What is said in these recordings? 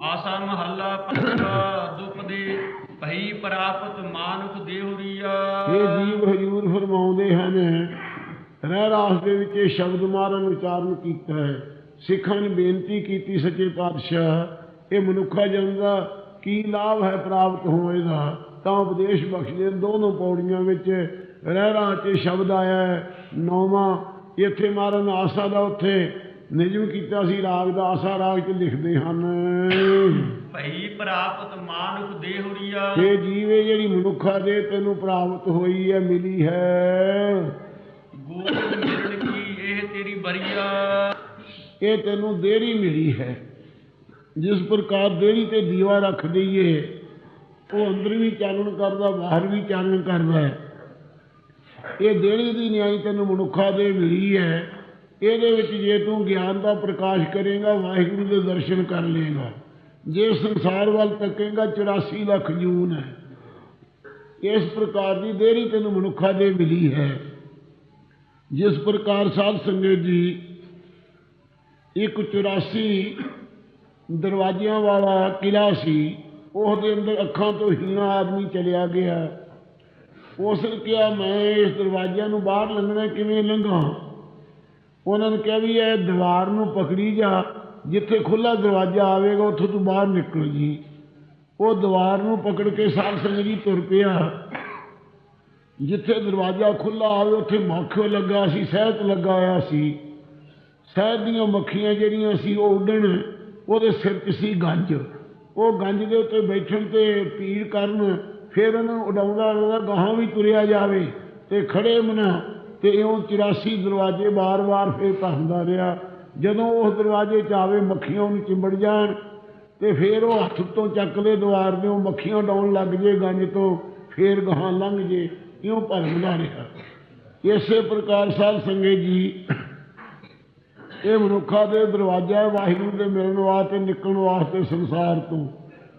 ਆਸਾ ਮਹੱਲਾ ਪੰਜਵਾ ਦੁਪਦੇ ਭਈ ਪ੍ਰਾਪਤ ਮਾਨੁਖ ਦੇਹੁਰੀਆ ਇਹ ਜੀਵ ਹਜੂਰ ਫਰਮਾਉਂਦੇ ਹਨ, ਰਹਿ ਰਾਸ ਦੇ ਵਿੱਚ ਇਹ ਸ਼ਬਦ ਮਾਰਨ ਉਚਾਰਨ ਕੀਤਾ ਹੈ। ਸਿੱਖਾਂ ਨੇ ਬੇਨਤੀ ਕੀਤੀ, ਸੱਚੇ ਪਾਤਸ਼ਾਹ, ਇਹ ਮਨੁੱਖਾ ਜਨਮ ਦਾ ਕੀ ਲਾਭ ਹੈ ਪ੍ਰਾਪਤ ਹੋਏ ਦਾ? ਤਾਂ ਉਪਦੇਸ਼ ਬਖਸ਼ਦੇ ਦੋਨੋਂ ਪੌੜੀਆਂ ਵਿੱਚ ਰਹਿ ਰਾਸ 'ਚ ਸ਼ਬਦ ਆਇਆ ਹੈ, ਨੌਵਾਂ, ਇੱਥੇ ਮਾਰਨ ਆਸਾ ਦਾ ਉੱਥੇ ਨਿਯਮ ਕੀਤਾ ਸੀ ਰਾਗ ਦਾ ਆਸਾ ਰਾਗ 'ਚ ਲਿਖਦੇ ਹਨ। ਭਈ ਪ੍ਰਾਪਤ ਮਾਨੁਖ ਦੇਹੁਰੀਆ ਇਹ ਜੀਵੇ ਜਿਹੜੀ ਮਨੁੱਖਾ ਦੇ ਤੈਨੂੰ ਪ੍ਰਾਪਤ ਹੋਈ ਹੈ ਮਿਲੀ ਹੈ। ਗੋਬਿੰਦ ਮਿਲਣ ਕੀ ਇਹ ਤੇਰੀ ਬਰੀਆ ਇਹ ਤੈਨੂੰ ਦੇਰੀ ਮਿਲੀ ਹੈ। ਜਿਸ ਪ੍ਰਕਾਰ ਦੇਰੀ ਤੇ ਦੀਵਾ ਰੱਖ ਦਈਏ ਉਹ ਅੰਦਰ ਵੀ ਚਾਨਣ ਕਰਦਾ ਬਾਹਰ ਵੀ ਚਾਨਣ ਕਰਦਾ ਇਹ ਦੇਰੀ ਦੀ ਨਿਆਈ ਤੈਨੂੰ ਮਨੁੱਖਾ ਦੇ ਮਿਲੀ ਹੈ। ਇਹਦੇ ਵਿੱਚ ਜੇ ਤੂੰ ਗਿਆਨ ਦਾ ਪ੍ਰਕਾਸ਼ ਕਰੇਗਾ, ਵਾਹਿਗੁਰੂ ਦੇ ਦਰਸ਼ਨ ਕਰ ਲੇਗਾ ਜੇ ਸੰਸਾਰ ਵੱਲ ਤੱਕੇਗਾ 84 ਲੱਖ ਜੂਨ ਹੈ। ਇਸ ਪ੍ਰਕਾਰ ਦੀ ਦੇਰੀ ਤੈਨੂੰ ਮਨੁੱਖਾ ਦੇ ਮਿਲੀ ਹੈ। ਜਿਸ ਪ੍ਰਕਾਰ ਸਾਧ ਸੰਗਤ ਜੀ ਇੱਕ 84 ਦਰਵਾਜ਼ਿਆਂ ਵਾਲਾ ਕਿਲਾ ਸੀ, ਉਹਦੇ ਅੰਦਰ ਅੱਖਾਂ ਤੋਂ ਹੀਣਾ ਆਦਮੀ ਚਲਿਆ ਗਿਆ। ਉਸ ਨੇ ਕਿਹਾ, ਮੈਂ ਇਸ ਦਰਵਾਜ਼ਿਆਂ ਨੂੰ ਬਾਹਰ ਲੰਘਣਾ ਕਿਵੇਂ ਲੰਘਾਂ? ਉਹਨਾਂ ਨੇ ਕਿਹਾ ਵੀ ਇਹ ਦੀਵਾਰ ਨੂੰ ਪਕੜੀ ਜਾ, ਜਿੱਥੇ ਖੁੱਲਾ ਦਰਵਾਜ਼ਾ ਆਵੇਗਾ, ਉੱਥੋਂ ਤੂੰ ਬਾਹਰ ਨਿਕਲ ਜੀ। ਉਹ ਦੀਵਾਰ ਨੂੰ ਪਕੜ ਕੇ ਸਾਧ ਸੰਗਤ ਜੀ ਤੁਰ ਪਿਆ। ਜਿੱਥੇ ਦਰਵਾਜ਼ਾ ਖੁੱਲਾ ਆਵੇ, ਉੱਥੇ ਮੱਖਿਓ ਲੱਗਾ ਸੀ, ਸਹਿਤ ਲੱਗਾ ਹੋਇਆ ਸੀ। ਸ਼ਹਿਦ ਦੀਆਂ ਮੱਖੀਆਂ ਜਿਹੜੀਆਂ ਸੀ, ਉਹ ਉੱਡਣ, ਉਹਦੇ ਸਿਰ 'ਚ ਸੀ ਗੰਜ। ਉਹ ਗੰਜ ਦੇ ਉੱਤੇ ਬੈਠਣ ਤੇ ਪੀੜ ਕਰਨ, ਫਿਰ ਉਹਨੂੰ ਉਡਾਉਂਦਾ ਉਹਦਾ ਗਾਹਾਂ ਵੀ ਤੁਰਿਆ ਜਾਵੇ ਤੇ ਖੜੇ ਮਨਾ ਤੇ ਇਉਂ 84 ਦਰਵਾਜ਼ੇ ਬਾਰ-ਬਾਰ ਫਿਰ ਭੰਦਾ ਰਿਹਾ। ਜਦੋਂ ਉਸ ਦਰਵਾਜ਼ੇ 'ਚ ਆਵੇ, ਮੱਖੀਆਂ ਉਹਨੂੰ ਚਿੰਬੜ ਜਾਣ ਤੇ ਫਿਰ ਉਹ ਹੱਥ ਤੋਂ ਚੱਕ ਲੈ ਦੁਆਰ ਦੇ ਉਹ ਮੱਖੀਆਂ ਡਾਉਣ ਲੱਗ ਜੇ ਗੰਜ ਤੋਂ, ਫਿਰ ਗਾਹਾਂ ਲੰਘ ਜੇ, ਇਉਂ ਭਰਮਦਾ ਰਿਹਾ। ਇਸੇ ਪ੍ਰਕਾਰ ਸਾਧ ਸੰਗੇ ਜੀ, ਇਹ ਮਨੁੱਖਾ ਦੇ ਦਰਵਾਜ਼ਾ ਵਾਹਿਗੁਰੂ ਦੇ ਮਿਲਣ ਵਾਸਤੇ, ਨਿਕਲਣ ਵਾਸਤੇ, ਸੰਸਾਰ ਤੋਂ।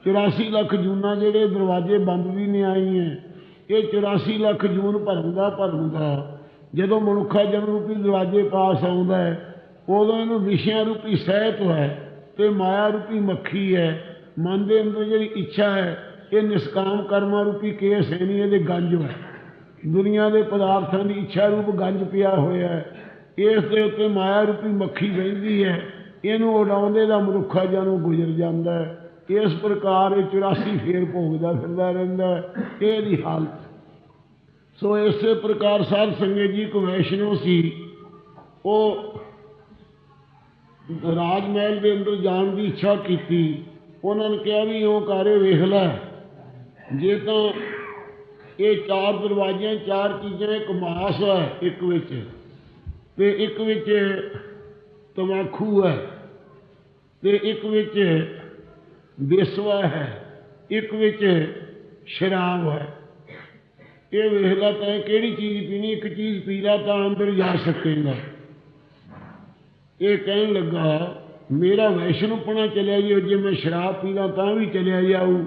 84 ਲੱਖ ਜੂਨਾਂ ਜਿਹੜੇ ਦਰਵਾਜ਼ੇ ਬੰਦ ਵੀ ਨਹੀਂ ਆਈ ਹੈ, ਇਹ 84 ਲੱਖ ਜੂਨ ਭਰਮਦਾ ਭਰਮਦਾ ਜਦੋਂ ਮਨੁੱਖਾ ਜਨਮ ਰੂਪੀ ਦਰਵਾਜ਼ੇ ਪਾਸ ਆਉਂਦਾ ਹੈ, ਉਦੋਂ ਇਹਨੂੰ ਵਿਸ਼ਿਆਂ ਰੂਪੀ ਸਹਿਤ ਹੈ ਤੇ ਮਾਇਆ ਰੂਪੀ ਮੱਖੀ ਹੈ। ਮਨ ਦੇ ਅੰਦਰ ਜਿਹੜੀ ਇੱਛਾ ਹੈ, ਇਹ ਨਿਸ਼ਕਾਮ ਕਰਮਾਂ ਰੂਪੀ ਕੇਸ ਹੈ ਨਹੀਂ, ਇਹਦੇ ਗੰਜ ਹੈ। ਦੁਨੀਆ ਦੇ ਪਦਾਰਥਾਂ ਦੀ ਇੱਛਾ ਰੂਪ ਗੰਜ ਪਿਆ ਹੋਇਆ ਹੈ। ਇਸ ਦੇ ਉੱਤੇ ਮਾਇਆ ਰੂਪੀ ਮੱਖੀ ਬਹਿੰਦੀ ਹੈ। ਇਹਨੂੰ ਉਡਾਉਂਦੇ ਦਾ ਮਨੁੱਖਾ ਜਨਮ ਗੁਜ਼ਰ ਜਾਂਦਾ ਹੈ। ਇਸ ਪ੍ਰਕਾਰ ਇਹ 84 ਫੇਰ ਭੋਗਦਾ ਫਿਰਦਾ ਰਹਿੰਦਾ ਇਹ ਇਹਦੀ ਹਾਲਤ ਸੋ ਇਸੇ ਪ੍ਰਕਾਰ ਸਾਹਿਬ ਸੰਗਤ ਜੀ, ਇੱਕ ਵੈਸ਼ਨੋ ਸੀ, ਉਹ ਰਾਜ ਮਹਿਲ ਦੇ ਅੰਦਰ ਜਾਣ ਦੀ ਇੱਛਾ ਕੀਤੀ। ਉਹਨਾਂ ਨੇ ਕਿਹਾ ਵੀ ਉਹ ਕਾਰੇ ਵੇਖ ਲੈ। ਜੇ ਤਾਂ ਇਹ ਚਾਰ ਦਰਵਾਜ਼ੇ ਚਾਰ ਚੀਜ਼ਾਂ, ਇੱਕ ਮਾਸ ਹੈ ਇੱਕ ਵਿੱਚ, ਤੇ ਇੱਕ ਵਿੱਚ ਤਮਾਖੂ ਹੈ, ਤੇ ਇੱਕ ਵਿੱਚ ਬੇਸਵਾ ਹੈ, ਇੱਕ ਵਿੱਚ ਸ਼ਰਾਬ ਹੈ। ਇਹ ਵੇਖ ਲਾ ਤਾਂ ਕਿਹੜੀ ਚੀਜ਼ ਪੀਣੀ ਇੱਕ ਚੀਜ਼ ਪੀ ਲਾ ਤਾਂ ਅੰਦਰ ਜਾ ਸਕੇਗਾ ਇਹ ਕਹਿਣ ਲੱਗਾ ਮੇਰਾ ਵੈਸ਼ਨੂਪਣਾ ਚਲਿਆ ਜੀ ਜੇ ਮੈਂ ਸ਼ਰਾਬ ਪੀ ਲਾਂ ਤਾਂ ਵੀ ਚਲਿਆ ਜਾਊ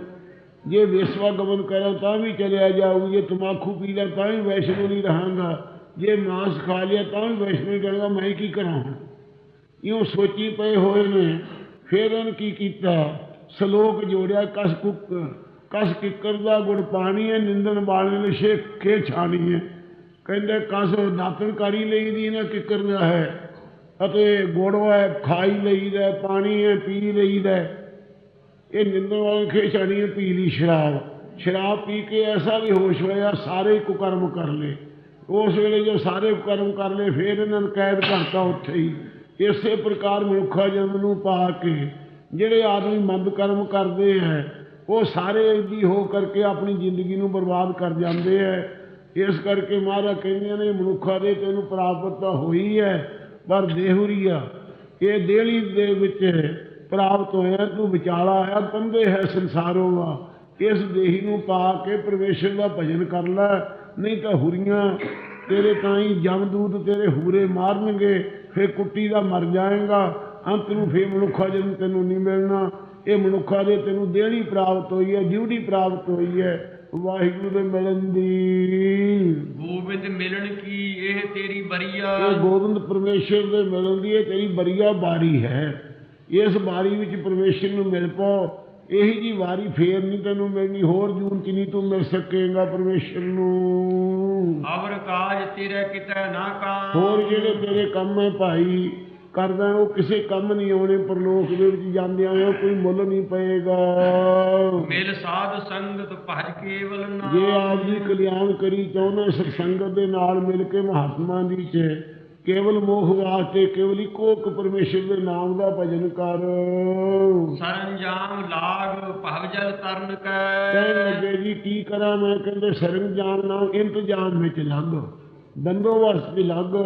ਜੇ ਵੇਸਵਾ ਗਮਨ ਕਰਾਂ ਤਾਂ ਵੀ ਚਲਿਆ ਜਾਊ ਜੇ ਤਮਾਕੂ ਪੀ ਲਾਂ ਤਾਂ ਵੀ ਵੈਸ਼ਨੂ ਨਹੀਂ ਰਹਾਂਗਾ ਜੇ ਮਾंस ਖਾ ਲਿਆ ਤਾਂ ਵੀ ਵੈਸ਼ਨੂ ਨਹੀਂ ਕਰਾਂਗਾ ਮੈਂ ਕੀ ਕਰਾਂ ਹੁਣ ਇਉਂ ਸੋਚੀ ਪਏ ਹੋਏ ਨੇ ਫਿਰ ਉਹਨੇ ਕੀ ਕੀਤਾ ਸ਼ਲੋਕ ਜੋੜਿਆ ਕਸ ਕੁੱਕ ਕਸ ਕਿੱਕਰ ਦਾ ਗੁੜ ਪਾਣੀ ਹੈ ਨਿੰਦਨ ਵਾਲੇ ਨੇ ਸ਼ੇਖ ਕੇ ਛਾਣੀ ਹੈ ਕਹਿੰਦੇ ਕਸ ਦਾਤਨ ਕਰੀ ਲਈ ਦੀ ਨਾ ਕਿੱਕਰ ਦਾ ਹੈ। ਅਤੇ ਗੁੜ ਹੈ, ਖਾਈ ਲਈਦਾ ਪਾਣੀ ਹੈ, ਪੀ ਲਈਦਾ ਇਹ ਨਿੰਦਣ ਵਾਲੇ ਖੇ ਛਾਣੀ ਹੈ, ਪੀ ਲਈ ਸ਼ਰਾਬ। ਸ਼ਰਾਬ ਪੀ ਕੇ ਐਸਾ ਵੀ ਹੋਸ਼ ਹੋਇਆ, ਸਾਰੇ ਕੁਕਰਮ ਕਰ ਲਏ। ਉਸ ਵੇਲੇ ਜੋ ਸਾਰੇ ਕੁਕਰਮ ਕਰ ਲਏ, ਫਿਰ ਇਹਨਾਂ ਨੂੰ ਕੈਦ ਕਰਤਾ ਉੱਥੇ ਹੀ। ਇਸੇ ਪ੍ਰਕਾਰ ਮਨੁੱਖਾ ਜਨਮ ਨੂੰ ਪਾ ਕੇ ਜਿਹੜੇ ਆਦਮੀ ਮੰਦ ਕਰਮ ਕਰਦੇ ਹੈ ਉਹ ਸਾਰੇ ਇੱਦੀ ਹੋ ਕਰਕੇ ਆਪਣੀ ਜ਼ਿੰਦਗੀ ਨੂੰ ਬਰਬਾਦ ਕਰ ਜਾਂਦੇ ਹੈ ਇਸ ਕਰਕੇ ਮਹਾਰਾਜ ਕਹਿੰਦੇ ਨੇ, ਮਨੁੱਖਾ ਦੇ ਤੈਨੂੰ ਪ੍ਰਾਪਤ ਤਾਂ ਹੋਈ ਹੈ ਪਰ ਦੇਹੁਰੀਆ ਇਹ ਦੇਲੀ ਦੇ ਵਿੱਚ ਪ੍ਰਾਪਤ ਹੋਇਆ, ਤੂੰ ਵਿਚਾਲਾ ਆਇਆ ਬੰਦੇ ਹੈ ਸੰਸਾਰੋਂ ਵਾ ਇਸ ਦੇਹੀ ਨੂੰ ਪਾ ਕੇ ਪਰਮੇਸ਼ਰ ਦਾ ਭਜਨ ਕਰ ਲੈ, ਨਹੀਂ ਤਾਂ ਹੁਰੀਆਂ ਤੇਰੇ ਤਾਂ ਹੀ ਜਮਦੂਤ ਤੇਰੇ ਹੂਰੇ ਮਾਰਨਗੇ, ਫੇਰ ਕੁੱਟੀ ਦਾ ਮਰ ਜਾਏਗਾ। ਅੰਤ ਨੂੰ ਫੇਰ ਮਨੁੱਖਾ ਜਨਮ ਤੈਨੂੰ ਨਹੀਂ ਮਿਲਣਾ। ਇਹ ਮਨੁੱਖਾ ਦੇ ਤੈਨੂੰ ਦੇਹਲੀ ਪ੍ਰਾਪਤ ਹੋਈ ਹੈ ਡਿਊਟੀ ਪ੍ਰਾਪਤ ਹੋਈ ਹੈ। ਵਾਹਿਗੁਰੂ ਦੇ ਮਿਲਣ ਦੀ। ਗੋਬਿੰਦ ਮਿਲਣ ਕੀ? ਇਹ ਤੇਰੀ ਬਰੀਆ। ਇਹ ਗੋਬਿੰਦ ਪਰਮੇਸ਼ਰ ਦੇ ਮਿਲਣ ਦੀ ਇਹ ਤੇਰੀ ਬਰੀਆ ਬਾਰੀ ਹੈ। ਇਸ ਵਾਰੀ ਵਿੱਚ ਪਰਮੇਸ਼ਰ ਨੂੰ ਮਿਲ ਪਾਓ। ਇਹੀ ਜੀ ਵਾਰੀ ਫੇਰ ਨਹੀਂ ਤੈਨੂੰ ਮਿਲਣੀ ਹੋਰ ਜੂਨ ਚ ਨਹੀਂ ਤੂੰ ਮਿਲ ਸਕੇਗਾ ਪਰਮੇਸ਼ਰ ਨੂੰ। ਅਵਰ ਕਾਜ ਤੇਰੇ ਕਿਤੇ ਨਾ ਕਾ ਹੋਰ ਜਿਹੜੇ ਤੇਰੇ ਕੰਮ ਹੈ ਭਾਈ ਕਰਦਾ ਉਹ ਕਿਸੇ ਕੰਮ ਨਹੀਂ ਆਉਣੇ ਪਰਲੋਕ ਦੇ ਵਿੱਚ ਜਾਂਦਿਆਂ ਉਹ ਕੋਈ ਮੁੱਲ ਨਹੀਂ ਪਏਗਾ। ਮਿਲ ਸਾਧ ਸੰਗਤ ਭਜ ਕੇਵਲ ਨਾਮ। ਜੇ ਆਪ ਜੀ ਕਲਿਆਣ ਕਰੀ ਚਾਹੁੰਦੇ ਸਤਸੰਗਤ ਦੇ ਨਾਲ ਮਿਲ ਕੇ ਮਹਾਤਮਾ ਦੀ ਚ ਕੇਵਲ ਮੋਖ ਵਾਸਤੇ ਕੇਵਲ ਇੱਕੋ ਇੱਕ ਪਰਮੇਸ਼ਰ ਦੇ ਨਾਮ ਦਾ ਭਜਨ ਕਰ। ਸਰੰਜਾਮ ਲਾਗ ਭਵ ਜਲ ਤਰਨ ਕੈ। ਲੱਗੇ ਜੀ ਕੀ ਕਰਾਂ ਮੈਂ ਕਹਿੰਦੇ ਸਰੰਜਾਮ ਨਾਲ ਇੰਤਜ਼ਾਮ ਵਿੱਚ ਲੱਗ। ਬੰਦੋਬਸਤ 'ਚ ਲੱਗ।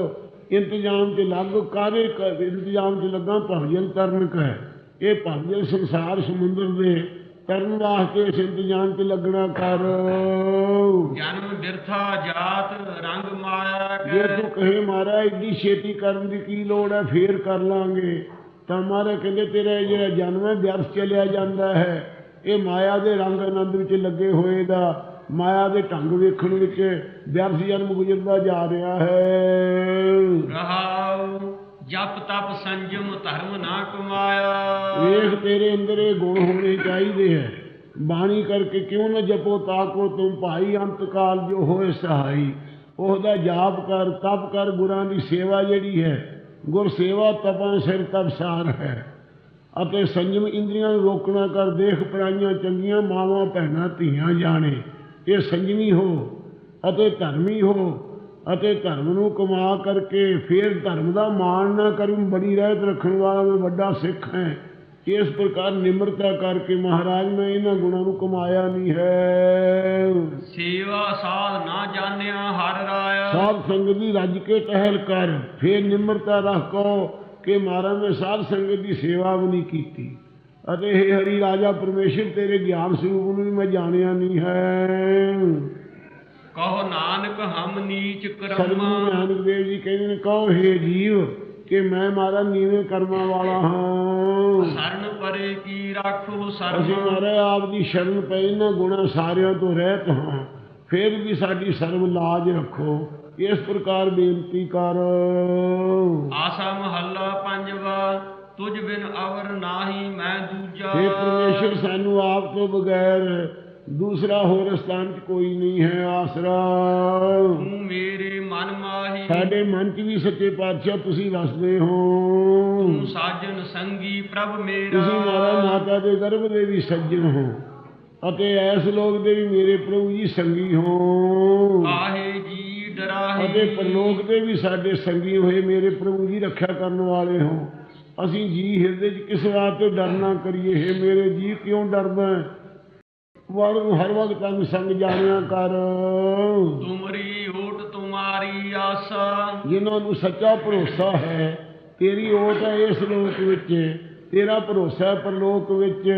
ਇੰਤਜ਼ਾਮ 'ਚ ਲੱਗ ਕਾਰੇ ਇੰਤਜ਼ਾਮ 'ਚ ਲੱਗਾ? ਭਵਜਲ ਤਰਨ ਕੈ ਇਹ ਭਵਜਲ ਸੰਸਾਰ ਸਮੁੰਦਰ ਦੇ ਤਰਨ ਵਾਸਤੇ ਇਸ ਇੰਤਜ਼ਾਮ 'ਚ ਲੱਗਣਾ ਕਰ। ਜਨਮ ਬਿਰਥਾ ਜਾਤ ਰੰਗ ਮਾਇਆ ਜੇ ਤੂੰ ਕਹੇ ਮਾਰਾ ਏਡੀ ਛੇਤੀ ਕਰਨ ਦੀ ਕੀ ਲੋੜ ਹੈ? ਫੇਰ ਕਰ ਲਾਂਗੇ। ਤਾਂ ਮਾਰੇ ਕਹਿੰਦੇ ਤੇਰਾ ਜਿਹੜਾ ਜਨਮ ਹੈ ਵਿਅਰਥ ਚਲਿਆ ਜਾਂਦਾ ਹੈ। ਇਹ ਮਾਇਆ ਦੇ ਰੰਗ ਆਨੰਦ ਵਿੱਚ ਲੱਗੇ ਹੋਏ ਦਾ ਮਾਇਆ ਦੇ ਢੰਗ ਵੇਖਣ ਵਿੱਚ ਵਿਅਰਥ ਜਨਮ ਗੁਜ਼ਰਦਾ ਜਾ ਰਿਹਾ ਹੈ। ਰਹਾਉ ਜਪ ਤਪ ਸੰਜਮ ਧਰਮ ਨਾ ਕਮਾਇਆ। ਵੇਖ ਤੇਰੇ ਅੰਦਰ ਇਹ ਗੁਣ ਹੋਣੇ ਚਾਹੀਦੇ ਹੈ। ਬਾਣੀ ਕਰਕੇ ਕਿਉਂ ਨਾ ਜਪੋ ਤਾਕੋ ਤੁਮ ਭਾਈ ਅੰਤ ਕਾਲ ਜੋ ਹੋਏ ਸਹਾਈ। ਉਹਦਾ ਜਾਪ ਕਰ ਤਪ ਕਰ ਗੁਰਾਂ ਦੀ ਸੇਵਾ ਜਿਹੜੀ ਹੈ ਗੁਰ ਸੇਵਾ ਤਪਾਂ ਸਿਰ ਤਪਸਾਰ ਹੈ। ਅਤੇ ਸੰਜਮ ਇੰਦਰੀਆਂ ਨੂੰ ਰੋਕਣਾ ਕਰ ਦੇਖ ਪਰਾਈਆਂ ਚੰਗੀਆਂ ਮਾਵਾਂ ਭੈਣਾਂ ਧੀਆਂ ਜਾਣੇ। ਇਹ ਸੰਜਮੀ ਹੋ ਅਤੇ ਧਰਮੀ ਹੋ ਅਤੇ ਧਰਮ ਨੂੰ ਕਮਾ ਕਰਕੇ ਫਿਰ ਧਰਮ ਦਾ ਮਾਣ ਨਾ ਕਰੀ ਬੜੀ ਰਹਿਤ ਰੱਖਣ ਵਾਲਾ ਮੈਂ ਵੱਡਾ ਸਿੱਖ ਹੈ। ਇਸ ਪ੍ਰਕਾਰ ਨਿਮਰਤਾ ਕਰਕੇ ਮਹਾਰਾਜ ਮੈਂ ਇਹਨਾਂ ਗੁਣਾਂ ਨੂੰ ਕਮਾਇਆ ਨਹੀਂ ਹੈ। ਸੇਵਾ ਸਾਧ ਨਾ ਜਾਣਿਆ ਹਰ ਰਾਇਆ। ਸਾਧ ਸੰਗਤ ਦੀ ਰੱਜ ਕੇ ਟਹਿਲ ਕਰ ਫਿਰ ਨਿਮਰਤਾ ਰੱਖ ਕੋ ਕਿ ਮਹਾਰਾਜ ਨੇ ਸਾਧ ਸੰਗਤ ਦੀ ਸੇਵਾ ਵੀ ਨਹੀਂ ਕੀਤੀ। ਅਤੇ ਇਹ ਹਰੀ ਰਾਜਾ ਪਰਮੇਸ਼ਰ ਤੇਰੇ ਗਿਆਨ ਸਰੂਪ ਨੂੰ ਵੀ ਮੈਂ ਜਾਣਿਆ ਨਹੀਂ ਹੈ। ਕਹੋ ਨਾਨਕ ਹਮ ਨੀਚ ਸਤਿਗੁਰੂ ਕਰਮਾ ਨਾਨਕ ਦੇਵ ਜੀ ਕਹਿੰਦੇ ਨੇ ਕਹੋ ਹੇ ਜੀਵ ਕਿ ਮੈਂ ਮਾਰਾ ਨੀਵੇਂ ਕਰਮਾਂ ਵਾਲਾ ਹਾਂ। ਸਰਨ ਪਰੇ ਕੀ ਰਾਖੋ ਅਸੀਂ ਸਰਮ ਮਾਰੇ ਆਪ ਦੀ ਸ਼ਰਨ ਪਏ ਇਹਨਾਂ ਗੁਣਾ ਸਾਰਿਆਂ ਤੋਂ ਰਹਿਤ ਹਾਂ। ਫਿਰ ਵੀ ਸਾਡੀ ਸਰਬ ਲਾਜ ਰੱਖੋ ਇਸ ਪ੍ਰਕਾਰ ਬੇਨਤੀ ਕਰ। ਆਸਾ ਮਹੱਲਾ ਪੰਜਵਾ। ਤੁਝ ਬਿਨ ਅਵਰ ਨਾਹੀ ਮੈਂ ਦੂਜਾ हे ਪਰਮੇਸ਼ਰ ਸਾਨੂੰ ਆਪ ਤੋਂ ਬਗੈਰ ਦੂਸਰਾ ਹੋਰ ਸਥਾਨ 'ਚ ਕੋਈ ਨਹੀਂ ਹੈ ਆਸਰਾ। ਤੂੰ ਮੇਰੇ ਮਨ ਮਾਹੀ। ਸਾਡੇ ਮਨ 'ਚ ਵੀ ਸੱਚੇ ਪਾਤਸ਼ਾਹ ਤੁਸੀਂ ਵਸਦੇ ਹੋ। ਤੂੰ ਸਾਜਨ ਸੰਗੀ ਪ੍ਰਭ ਮੇਰਾ। ਤੁਸੀਂ ਮਾਰਾ ਮਾਤਾ ਦੇ ਗਰਭ ਦੇ ਵੀ ਸੱਜਣ ਹੋ ਅਤੇ ਐਸ ਲੋਕ ਦੇ ਵੀ ਮੇਰੇ ਪ੍ਰਭੂ ਜੀ ਸੰਗੀ ਹੋ। ਆਹੇ ਜੀ ਡਰਾਹੇ ਅਤੇ ਪਰਲੋਕ ਦੇ ਵੀ ਸਾਡੇ ਸੰਗੀ ਹੋਏ ਮੇਰੇ ਪ੍ਰਭੂ ਜੀ ਰੱਖਿਆ ਕਰਨ ਵਾਲੇ ਹੋ। ਅਸੀਂ ਜੀ ਹਿਰਦੇ 'ਚ ਕਿਸ ਵਾਸਤੇ ਡਰਨਾ ਕਰੀਏ। ਹੈ ਮੇਰੇ ਜੀ ਕਿਉਂ ਡਰਦਾ? ਵਰ ਨੂੰ ਹਰ ਵਕਤ ਅੰਗ ਸੰਗ ਜਾਣਿਆ ਕਰ। ਤੁਮਰੀ ਓਟ ਤੁਮਾਰੀ ਆਸਾ। ਜਿਨ੍ਹਾਂ ਨੂੰ ਸੱਚਾ ਭਰੋਸਾ ਹੈ ਤੇਰੀ ਓਟ ਹੈ ਇਸ ਲੋਕ ਵਿੱਚ। ਤੇਰਾ ਭਰੋਸਾ ਹੈ ਪਰਲੋਕ ਵਿੱਚ।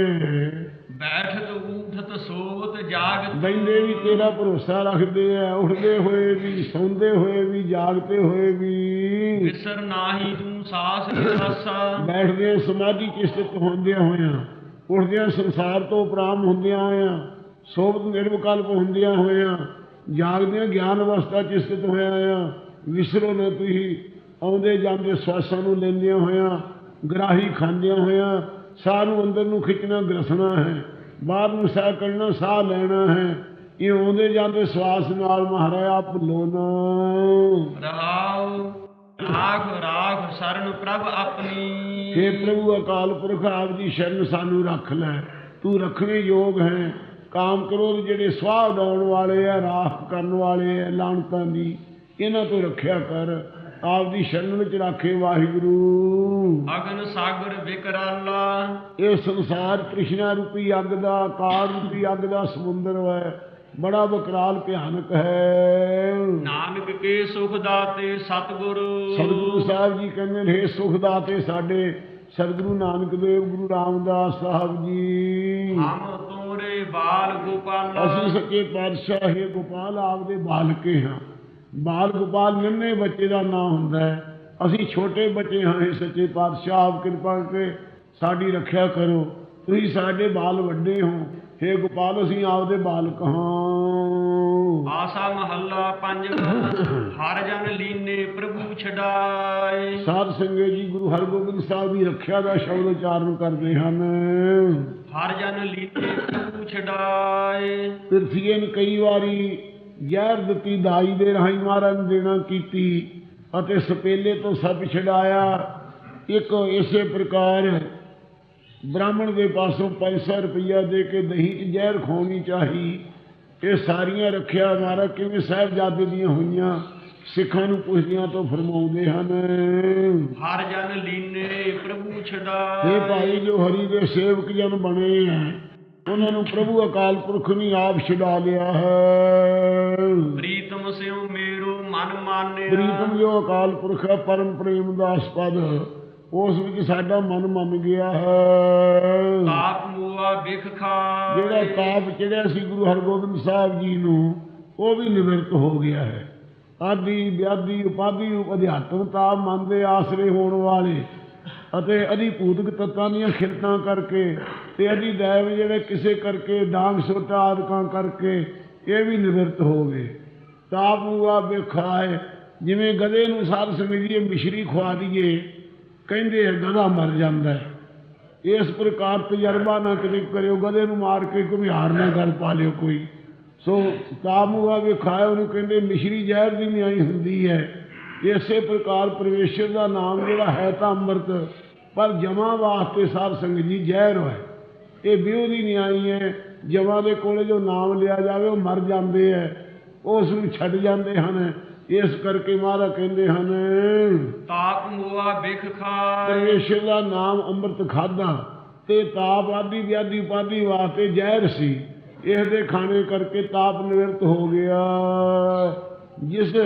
ਬੈਠਤ ਊਠਤ ਸੋਵਤ ਜਾਗਤ ਬੈਂਦੇ ਵੀ ਤੇਰਾ ਭਰੋਸਾ ਰੱਖਦੇ ਆ ਉੱਠਦੇ ਹੋਏ ਵੀ ਸੌਂਦੇ ਹੋਏ ਵੀ ਜਾਗਦੇ ਹੋਏ ਵੀ। ਵਿਸਰ ਨਾਹੀ ਤੂੰ ਸਾਸ ਰਸਾ ਬੈਠਦੇ ਸਮਾਧੀ ਚ ਸਥਿਤ ਹੁੰਦਿਆਂ ਹੋਇਆਂ ਉੱਠਦਿਆਂ ਸੰਸਾਰ ਤੋਂ ਉਪਰਾਮ ਹੁੰਦਿਆਂ ਹੋਇਆਂ ਸੋਭਤ ਨਿਰਵਕਲਪ ਹੁੰਦਿਆਂ ਹੋਇਆਂ ਜਾਗਦਿਆਂ ਗਿਆਨ ਅਵਸਥਾ ਚ ਸਥਿਤ ਹੋਇਆਂ ਆ ਵਿਸਰੋ ਨਾ ਤੁਸੀਂ ਆਉਂਦੇ ਜਾਂਦੇ ਸਵਾਸਾਂ ਨੂੰ ਲੈਂਦਿਆਂ ਹੋਇਆਂ ਗਰਾਹੀ ਖਾਂਦਿਆਂ ਹੋਇਆਂ ਸਾਹ ਨੂੰ ਅੰਦਰ ਨੂੰ ਖਿੱਚਣਾ ਗਰਸਣਾ ਹੈ। ਬਾਹਰ ਨੂੰ ਸਾਹ ਕੱਢਣਾ ਸਾਹ ਲੈਣਾ ਹੈ। ਇਹ ਆਉਂਦੇ ਜਾਂਦੇ ਸਵਾਸ ਨਾਲ ਮਹਾਰਾਜ ਆਪ ਭੁੱਲੋ ਨਾ ਰਹਾਉ ਰਾਖ ਰਾਖ ਸਰਨ ਪ੍ਰਭ ਆਪਣੀ। हे ਪ੍ਰਭੂ ਅਕਾਲ ਪੁਰਖ ਆਪ ਦੀ ਸ਼ਰਨ ਸਾਨੂੰ ਰੱਖ ਲੈ। ਤੂੰ ਰੱਖਣੇ ਯੋਗ ਹੈ। ਕਾਮ ਕ੍ਰੋਧ ਜਿਹੜੇ ਸਵਾਹ ਉਡਾਉਣ ਵਾਲੇ ਆ ਰਾਖ ਕਰਨ ਵਾਲੇ ਆ ਲਾਣਤਾਂ ਦੀ ਇਹਨਾਂ ਤੋਂ ਰੱਖਿਆ ਕਰ। ਆਪ ਦੀ ਸ਼ਰਨ ਵਿੱਚ ਰੱਖੇ ਵਾਹਿਗੁਰੂ। ਅਗਨ ਸਾਗਰ ਵਿਕਰਾਲਾ। ਇਹ ਸੰਸਾਰ ਤ੍ਰਿਸ਼ਨਾ ਰੂਪੀ ਅੱਗ ਦਾ ਕਾਲ ਰੂਪੀ ਅੱਗ ਦਾ ਸਮੁੰਦਰ ਹੈ। ਬੜਾ ਬਕਰਾਲ ਭਿਆਨਕ ਹੈ। ਨਾਨਕ ਕੇ ਸੁਖ ਦਾਤੇ ਸਤਿਗੁਰੂ। ਸਤਿਗੁਰੂ ਸਾਹਿਬ ਜੀ ਕਹਿੰਦੇ ਨੇ "ਹੇ ਸੁਖ ਦਾਤੇ ਸਾਡੇ ਸਤਿਗੁਰੂ ਨਾਨਕ ਦੇਵ ਗੁਰੂ ਰਾਮਦਾਸ ਸਾਹਿਬ ਜੀ। ਹਮ ਤੋਰੇ ਬਾਲ ਗੋਪਾਲ। ਅਸੀਂ ਸੱਚੇ ਪਾਤਸ਼ਾਹ ਹੈ ਗੋਪਾਲ ਆਪਦੇ ਬਾਲਕੇ ਹਾਂ। ਬਾਲ ਗੋਪਾਲ ਨੰਨੇ ਬੱਚੇ ਦਾ ਨਾਂ ਹੁੰਦਾ ਹੈ। ਅਸੀਂ ਛੋਟੇ ਬੱਚੇ ਹਾਂ ਇਹ ਸੱਚੇ ਪਾਤਸ਼ਾਹ ਆਪ ਕਿਰਪਾ ਕਰਕੇ ਸਾਡੀ ਰੱਖਿਆ ਕਰੋ। ਤੁਸੀਂ ਸਾਡੇ ਬਾਲ ਵੱਡੇ ਹੋ। हे ਗੋਪਾਲ ਅਸੀਂ ਆਪਦੇ ਬਾਲਕ ਹਾਂ। ਆਸਾ ਮਹੱਲਾ ਪੰਜਵਾ ਹਰ ਜਨ ਲੀਨੇ ਪ੍ਰਭੂ ਛਡਾਏ। ਸਾਧ ਸੰਗਤ ਜੀ ਗੁਰੂ ਹਰਗੋਬਿੰਦ ਸਾਹਿਬ ਦੀ ਰੱਖਿਆ ਦਾ ਸ਼ਬਦ ਉਚਾਰਨ ਕਰਦੇ ਹਨ। ਹਰ ਜਨ ਲੀਨੇ ਪ੍ਰਭੂ ਛਡਾਏ। ਪਿਰਥੀਏ ਨੇ ਕਈ ਵਾਰੀ ਜ਼ਹਿਰ ਦਿੱਤੀ ਦਾਈ ਦੇ ਰਾਹੀਂ ਮਹਾਰਾਜ ਨੇ ਦੇਣਾ ਕੀਤੀ ਅਤੇ ਸਪੇਲੇ ਤੋਂ ਸੱਪ ਛਡਾਇਆ। ਇੱਕ ਇਸੇ ਪ੍ਰਕਾਰ ਬ੍ਰਾਹਮਣ ਦੇ ਪਾਸੋਂ ਪੈਸਾ ਰੁਪਈਆ ਦੇ ਕੇ ਦਹੀਂ 'ਚ ਜ਼ਹਿਰ ਖਵਾਉਣੀ ਚਾਹੀ। ਇਹ ਸਾਰੀਆਂ ਰੱਖਿਆ ਮਹਾਰਾਜ ਕਿਵੇਂ ਸਾਹਿਬਜ਼ਾਦੇ ਦੀਆਂ ਹੋਈਆਂ? ਸਿੱਖਾਂ ਨੂੰ ਪੁੱਛਦਿਆਂ ਤੋਂ ਫਰਮਾਉਂਦੇ ਹਨ ਹਰ ਜਨ ਲੀਨੇ ਪ੍ਰਭੂ ਛਡਾਏ। ਇਹ ਭਾਈ ਜੋ ਹਰੀ ਦੇ ਸੇਵਕ ਜਨ ਬਣੇ ਹੈ ਉਹਨਾਂ ਨੂੰ ਪ੍ਰਭੂ ਅਕਾਲ ਪੁਰਖ ਨੇ ਆਪ ਛਡਾ ਲਿਆ ਹੈ। ਪ੍ਰੀਤਮ ਸਿਉ ਮੇਰੋ ਮਨ ਮਾਨਿਆ। ਪ੍ਰੀਤਮ ਜੋ ਅਕਾਲ ਪੁਰਖ ਹੈ ਪਰਮ ਪ੍ਰੇਮ ਦਾ ਆਸਪਦ ਉਸ ਵਿੱਚ ਸਾਡਾ ਮਨ ਮੰਨ ਗਿਆ ਹੈ। ਤਾਪ ਮੂਆ ਵਿਖ ਖਾਏ। ਜਿਹੜਾ ਤਾਪ ਚੜਿਆ ਸੀ ਗੁਰੂ ਹਰਗੋਬਿੰਦ ਸਾਹਿਬ ਜੀ ਨੂੰ ਉਹ ਵੀ ਨਿਵਰਤ ਹੋ ਗਿਆ ਹੈ। ਆਦੀ ਵਿਆਦੀ ਉਪਾਦੀ ਅਧਿਆਤਮ ਤਾਪ ਮਨ ਦੇ ਆਸਰੇ ਹੋਣ ਵਾਲੇ ਅਤੇ ਅਧਿਭੂਤਕ ਤੱਤਾਂ ਦੀਆਂ ਖਿਲਤਾਂ ਕਰਕੇ ਤੇ ਅਧੀ ਦੈਵ ਜਿਹੜੇ ਕਿਸੇ ਕਰਕੇ ਡਾਂਗ ਸੋਟਾ ਆਦਿਕਾਂ ਕਰਕੇ ਇਹ ਵੀ ਨਿਵਰਤ ਹੋ ਗਏ। ਤਾਪੂਆ ਵਿਖਾਏ ਜਿਵੇਂ ਗਧੇ ਨੂੰ ਸਾਧ ਸਮਝੀਏ, ਮਿਸ਼ਰੀ ਖਵਾ ਦਈਏ, ਕਹਿੰਦੇ ਆ, ਗਧਾ ਮਰ ਜਾਂਦਾ ਹੈ। ਇਸ ਪ੍ਰਕਾਰ ਤਜਰਬਾ ਨਾ ਕਿਤੇ ਕਰਿਓ, ਗਧੇ ਨੂੰ ਮਾਰ ਕੇ ਘੁਮਿਆਰ ਨਾ ਗੱਲ ਪਾ ਲਿਓ ਕੋਈ। ਸੋ ਤਾਪੂਆ ਵੀ ਉਹਨੂੰ ਕਹਿੰਦੇ, ਮਿਸ਼ਰੀ ਜ਼ਹਿਰ ਦੀ ਨਿਆਈ ਹੁੰਦੀ ਹੈ। ਇਸੇ ਪ੍ਰਕਾਰ ਪਰਮੇਸ਼ਰ ਦਾ ਨਾਮ ਜਿਹੜਾ ਹੈ ਤਾਂ ਅੰਮ੍ਰਿਤ ਪਰ ਜਮਾ ਵਾਸਤੇ ਸਾਧ ਸੰਗਤ ਜੀ ਜ਼ਹਿਰ ਹੈ ਇਹ ਵਿਉ ਦੀ ਨਿਆਈ ਹੈ ਜਮਾਂ ਦੇ ਕੋਲੇ ਜੋ ਨਾਮ ਲਿਆ ਜਾਵੇ ਉਹ ਮਰ ਜਾਂਦੇ ਹੈ ਉਸ ਨੂੰ ਛੱਡ ਜਾਂਦੇ ਹਨ। ਇਸ ਕਰਕੇ ਮਹਾਰਾਜ ਕਹਿੰਦੇ ਹਨ ਤਾਪ ਮੂਆ ਵਿਖ ਖਾਏ। ਪਰਮੇਸ਼ਰ ਦਾ ਨਾਮ ਅੰਮ੍ਰਿਤ ਖਾਦਾ ਤੇ ਤਾਪ ਆਦੀ ਵਿਆਦੀ ਉਪਾਦੀ ਵਾਸਤੇ ਜ਼ਹਿਰ ਸੀ। ਇਸ ਦੇ ਖਾਣੇ ਕਰਕੇ ਤਾਪ ਨਿਵਰਤ ਹੋ ਗਿਆ। ਜਿਸ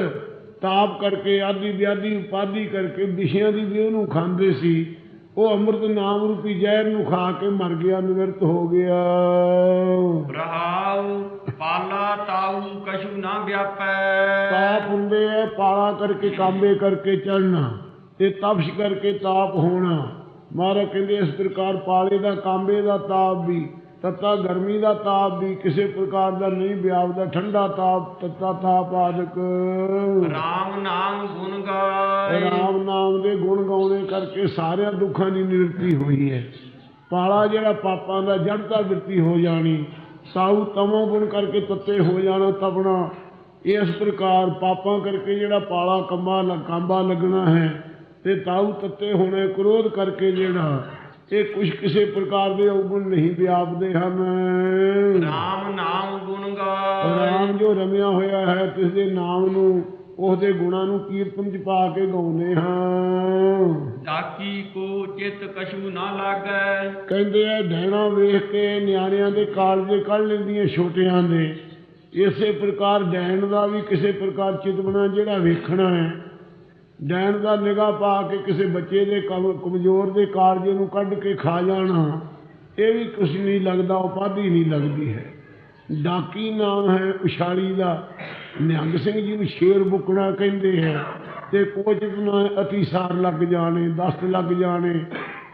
ਤਾਪ ਕਰਕੇ ਆਦੀ ਵਿਆਦੀ ਉਪਾਦੀ ਕਰਕੇ ਵਿਸ਼ਿਆਂ ਦੀ ਵੀ ਉਹਨੂੰ ਖਾਂਦੇ ਸੀ। ਉਹ ਅੰਮ੍ਰਿਤ ਨਾਮ ਰੂਪੀ ਜ਼ਹਿਰ ਨੂੰ ਖਾ ਕੇ ਮਰ ਗਿਆ ਨਿਵਰਤ ਹੋ ਗਿਆ। ਰਹਾਉ ਪਾਲਾ ਤਾਉ ਕਛੂ ਨਾ ਵਿਆਪੈ। ਤਾਪ ਹੁੰਦੇ ਐ ਪਾਲਾ ਕਰਕੇ ਕਾਂਬੇ ਕਰਕੇ ਚੜਨਾ ਤੇ ਤਪਸ਼ ਕਰਕੇ ਤਾਪ ਹੋਣਾ। ਮਹਾਰਾਜ ਕਹਿੰਦੇ ਇਸ ਪ੍ਰਕਾਰ ਪਾਲੇ ਦਾ ਕਾਂਬੇ ਦਾ ਤਾਪ ਵੀ ਤੱਤਾ ਗਰਮੀ ਦਾ ਤਾਪ ਵੀ ਕਿਸੇ ਪ੍ਰਕਾਰ ਦਾ ਨਹੀਂ ਵਿਆਪਦਾ ਠੰਡਾ ਤਾਪ ਤੱਤਾ ਤਾਪ ਆਦਿਕ। RAM ਨਾਮ ਗੁਣ ਗਾਏ। ਰਾਮ ਨਾਮ ਦੇ ਗੁਣ ਗਾਉਣੇ ਕਰਕੇ ਸਾਰਿਆਂ ਦੁੱਖਾਂ ਦੀ ਨਿਵਰਤੀ ਹੋਈ ਹੈ। ਪਾਲਾ ਜਿਹੜਾ ਪਾਪਾਂ ਦਾ ਜੜਤਾ ਵਰਤੀ ਹੋ ਜਾਣੀ ਸਾਊ ਤਮੋ ਗੁਣ ਕਰਕੇ ਤੱਤੇ ਹੋ ਜਾਣਾ ਤਪਣਾ ਇਸ ਪ੍ਰਕਾਰ ਪਾਪਾਂ ਕਰਕੇ ਜਿਹੜਾ ਪਾਲਾ ਕੰਮਾ ਕਾਂਬਾ ਲੱਗਣਾ ਹੈ ਤੇ ਤਾਊ ਤੱਤੇ ਹੋਣੇ ਕ੍ਰੋਧ ਕਰਕੇ ਜਿਹੜਾ ਇਹ ਕੁਛ ਕਿਸੇ ਪ੍ਰਕਾਰ ਦੇ ਔਗੁਣ ਨਹੀਂ ਵਿਆਪਦੇ ਹਨ। RAM ਨਾਮ ਗੁਣ ਗਾਏ। ਰਾਮ ਜੋ ਰਮਿਆ ਹੋਇਆ ਹੈ ਤਿਸ ਦੇ ਨਾਮ ਨੂੰ ਉਹਦੇ ਗੁਣਾਂ ਨੂੰ ਕੀਰਤਨ ਚ ਪਾ ਕੇ ਗਾਉਂਦੇ ਹਾਂ। ਜਾਕੀ ਕੋ ਚਿਤ ਕਛੂ ਨਾ ਲਾਗੈ। ਕਹਿੰਦੇ ਆ ਡੈਣਾ ਵੇਖ ਕੇ ਨਿਆਣਿਆਂ ਦੇ ਕਾਲਜੇ ਕੱਢ ਲੈਂਦੀਆਂ ਛੋਟਿਆਂ ਦੇ। ਇਸੇ ਪ੍ਰਕਾਰ ਡੈਣ ਦਾ ਵੀ ਕਿਸੇ ਪ੍ਰਕਾਰ ਚਿਤਵਣਾ ਜਿਹੜਾ ਵੇਖਣਾ ਹੈ। ਡੈਣ ਦਾ ਨਿਗਾਹ ਪਾ ਕੇ ਕਿਸੇ ਬੱਚੇ ਦੇ ਕਮ- ਕਮਜ਼ੋਰ ਦੇ ਕਾਰਜ ਨੂੰ ਕੱਢ ਕੇ ਖਾ ਜਾਣਾ, ਇਹ ਵੀ ਕੁਛ ਨਹੀਂ ਲੱਗਦਾ, ਉਪਾਧੀ ਨਹੀਂ ਲੱਗਦੀ ਹੈ। ਡਾਕੀ ਨਾਮ ਹੈ ਉਛਾਲੀ ਦਾ। ਨਿਹੰਗ ਸਿੰਘ ਜੀ ਨੂੰ ਸ਼ੇਰ ਬੁੱਕਣਾ ਕਹਿੰਦੇ ਹੈ ਤੇ ਕੋਚਿਤ ਨਾ ਅਤੀਸਾਰ ਲੱਗ ਜਾਣੇ, ਦਸਤ ਲੱਗ ਜਾਣੇ।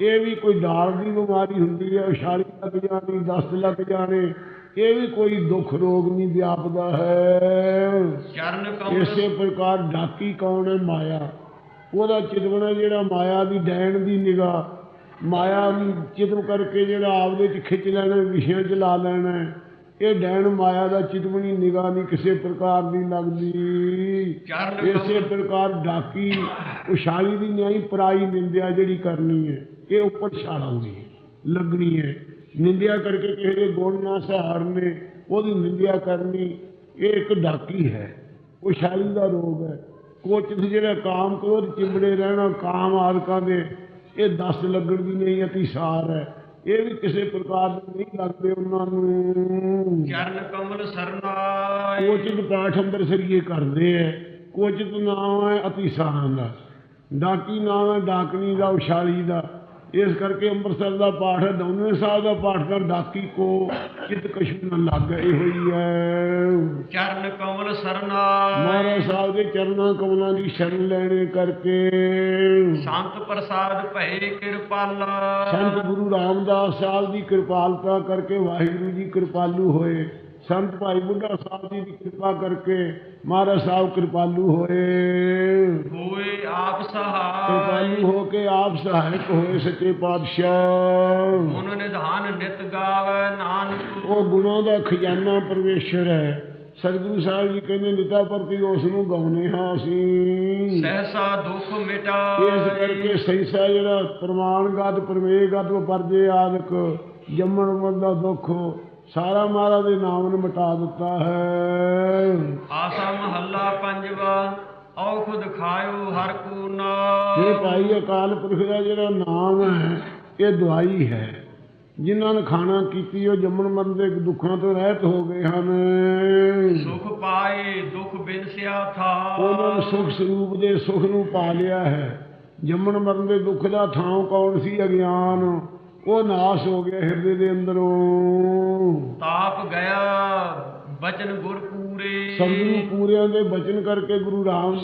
ਇਹ ਵੀ ਕੋਈ ਦਾਲ ਦੀ ਬਿਮਾਰੀ ਹੁੰਦੀ ਹੈ, ਉਛਾਲੀ ਲੱਗ ਜਾਣੀ, ਦਸਤ ਲੱਗ ਜਾਣੇ। ਇਹ ਵੀ ਕੋਈ ਦੁੱਖ ਰੋਗ ਨਹੀਂ ਵਿਆਪਦਾ ਹੈ। ਚਰਨ ਕਮਲ। ਇਸੇ ਪ੍ਰਕਾਰ ਡਾਕੀ ਕੌਣ ਹੈ? ਮਾਇਆ। ਉਹਦਾ ਚਿਤਵਣਾ ਜਿਹੜਾ ਮਾਇਆ ਦੀ ਡੈਣ ਦੀ ਨਿਗਾਹ ਮਾਇਆ ਨੂੰ ਚਿਤਵ ਕਰਕੇ ਜਿਹੜਾ ਆਪਦੇ ਚ ਖਿੱਚ ਲੈਣਾ ਵਿਸ਼ਿਆਂ ਚ ਲਾ ਲੈਣਾ ਹੈ। ਇਹ ਡੈਣ ਮਾਇਆ ਦਾ ਚਿਤਵਣੀ ਨਿਗਾਹ ਨਹੀਂ ਕਿਸੇ ਪ੍ਰਕਾਰ ਦੀ ਲੱਗਦੀ। ਇਸੇ ਪ੍ਰਕਾਰ ਡਾਕੀ ਉਛਾਲੀ ਦੀ ਨਿਆਈ ਪਰਾਈ ਨਿੰਦਿਆ ਜਿਹੜੀ ਕਰਨੀ ਹੈ ਇਹ ਉੱਪਰ ਛਾਲਾਂਗੀ ਲੱਗਣੀ ਹੈ। ਨਿੰਦਿਆ ਕਰਕੇ ਕਿਸੇ ਦੇ ਗੁਣ ਨਾ ਸਹਾਰਨੇ ਉਹਦੀ ਨਿੰਦਿਆ ਕਰਨੀ ਇਹ ਇੱਕ ਡਾਕੀ ਹੈ। ਉਛਾਲੀ ਦਾ ਰੋਗ ਹੈ। ਕੋਚਿਤ ਜਿਹੜਾ ਕਾਮ ਕ੍ਰੋਧ ਚਿੰਬੜੇ ਰਹਿਣਾ ਕਾਮ ਆਦਿਕਾਂ ਦੇ ਇਹ ਦਸ ਲੱਗਣ ਦੀ ਨਹੀਂ ਅਤੀਸਾਰ ਹੈ। ਇਹ ਵੀ ਕਿਸੇ ਪ੍ਰਕਾਰ ਦੇ ਨਹੀਂ ਲੱਗਦੇ ਉਹਨਾਂ ਨੂੰ। ਚਰਨ ਕਮਲ ਸਰਨਾਏ ਕੋਚਿਤ ਪਾਠ ਅੰਦਰ ਸਰੀਏ ਕਰਦੇ ਐ। ਕੋਚਿਤ ਨਾਮ ਹੈ ਅਤੀਸਾਰਾਂ ਦਾ। ਡਾਕੀ ਨਾਮ ਹੈ ਡਾਕਣੀ ਦਾ ਉਛਾਲੀ ਦਾ। ਇਸ ਕਰਕੇ ਅੰਮ੍ਰਿਤਸਰ ਦਾ ਪਾਠ ਹੈ ਦੌਨੇ ਸਾਹਿਬ ਦਾ ਪਾਠ ਕਰ ਡਾਕੀ ਕੋ ਚਿਤ ਕਸ਼ੂ ਨਾ ਲੱਗ ਇਹੋ ਹੀ। ਚਰਨ ਕਮਲ ਸਰਨਾਏ। ਮਹਾਰਾਜ ਸਾਹਿਬ ਦੇ ਚਰਨਾਂ ਕਮਲਾਂ ਦੀ ਸ਼ਰਨ ਲੈਣੇ ਕਰਕੇ। ਸੰਤ ਪ੍ਰਸਾਦ ਭਏ ਕਿਰਪਾਲਾ। ਸੰਤ ਗੁਰੂ ਰਾਮਦਾਸ ਸਾਹਿਬ ਦੀ ਕਿਰਪਾਲਤਾ ਕਰਕੇ ਵਾਹਿਗੁਰੂ ਜੀ ਕਿਰਪਾਲੂ ਹੋਏ। ਸੰਤ ਭਾਈ ਬੁੱਢਾ ਸਾਹਿਬ ਜੀ ਦੀ ਕਿਰਪਾ ਕਰਕੇ ਮਹਾਰਾਜ ਸਾਹਿਬ ਕਿਰਪਾਲੂ ਹੋਏ। ਹੋਏ ਆਪ ਸਹਾਈ ਕਿਰਪਾਲੂ ਹੋ ਕੇ ਆਪ ਸਹਾਇਕ ਹੋਏ ਸੱਚੇ ਪਾਤਸ਼ਾਹ। ਉਹਨਾਂ ਨਿਧਾਨ ਨਿਤ ਗਾਵੇ ਨਾਨਕ। ਉਹ ਗੁਣਾਂ ਦਾ ਖਜ਼ਾਨਾ ਪਰਮੇਸ਼ਰ ਹੈ। ਸਤਿਗੁਰੂ ਸਾਹਿਬ ਜੀ ਕਹਿੰਦੇ ਨਿਤਾ ਪ੍ਰਤੀ ਉਸ ਨੂੰ ਗਾਉਨੇ ਹਾਂ ਅਸੀਂ। ਸਹਸਾ ਦੁਖ ਇਸ ਮਿਟਾਏ ਕਰਕੇ ਸੈਸਾ ਜਿਹੜਾ ਪ੍ਰਮਾਣਗਤ ਪਰਮੇਗਤ ਪਰਜੇ ਆਦਿਕ ਜੰਮਣ ਮਰਨ ਦਾ ਦੁੱਖ ਸਾਰਾ ਮਹਾਰਾਜ ਦੇ ਨਾਮ ਨੇ ਮਿਟਾ ਦਿੱਤਾ ਹੈ। ਆਸਾ ਮਹੱਲਾ ਪੰਜਵਾ ਔਖੁਦ ਖਾਇਓ ਹਰ ਕੋ ਇਹ ਨਾਮ ਭਾਈ ਅਕਾਲ ਪੁਰਖ ਦਾ ਜਿਹੜਾ ਨਾਮ ਹੈ ਇਹ ਦਵਾਈ ਹੈ। ਜਿਨ੍ਹਾਂ ਨੇ ਖਾਣਾ ਕੀਤੀ ਉਹ ਜੰਮਣ ਮਰਨ ਦੇ ਦੁੱਖਾਂ ਤੋਂ ਰਹਿਤ ਹੋ ਗਏ ਹਨ। ਸੁਖ ਪਾਏ ਦੁਖ ਬਿਨਸਿਆ ਉਹਨਾਂ ਨੇ ਥਾ ਸੁਖ ਸਰੂਪ ਦੇ ਸੁਖ ਨੂੰ ਪਾ ਲਿਆ ਹੈ। ਜੰਮਣ ਮਰਨ ਦੇ ਦੁੱਖ ਦਾ ਥਾਂ ਕੌਣ ਸੀ? ਅਗਿਆਨ। ਉਹ ਨਾਸ਼ ਹੋ ਗਿਆ ਹਿਰਦੇ ਦੇ ਅੰਦਰੋਂ। ਤਾਪ ਗਿਆ ਬਚਨ ਗੁਰ ਪੂਰੇ। ਸਤਿਗੁਰੂ ਪੂਰਿਆਂ ਦੇ ਬਚਨ ਕਰਕੇ ਗੁਰੂ ਰਾਮ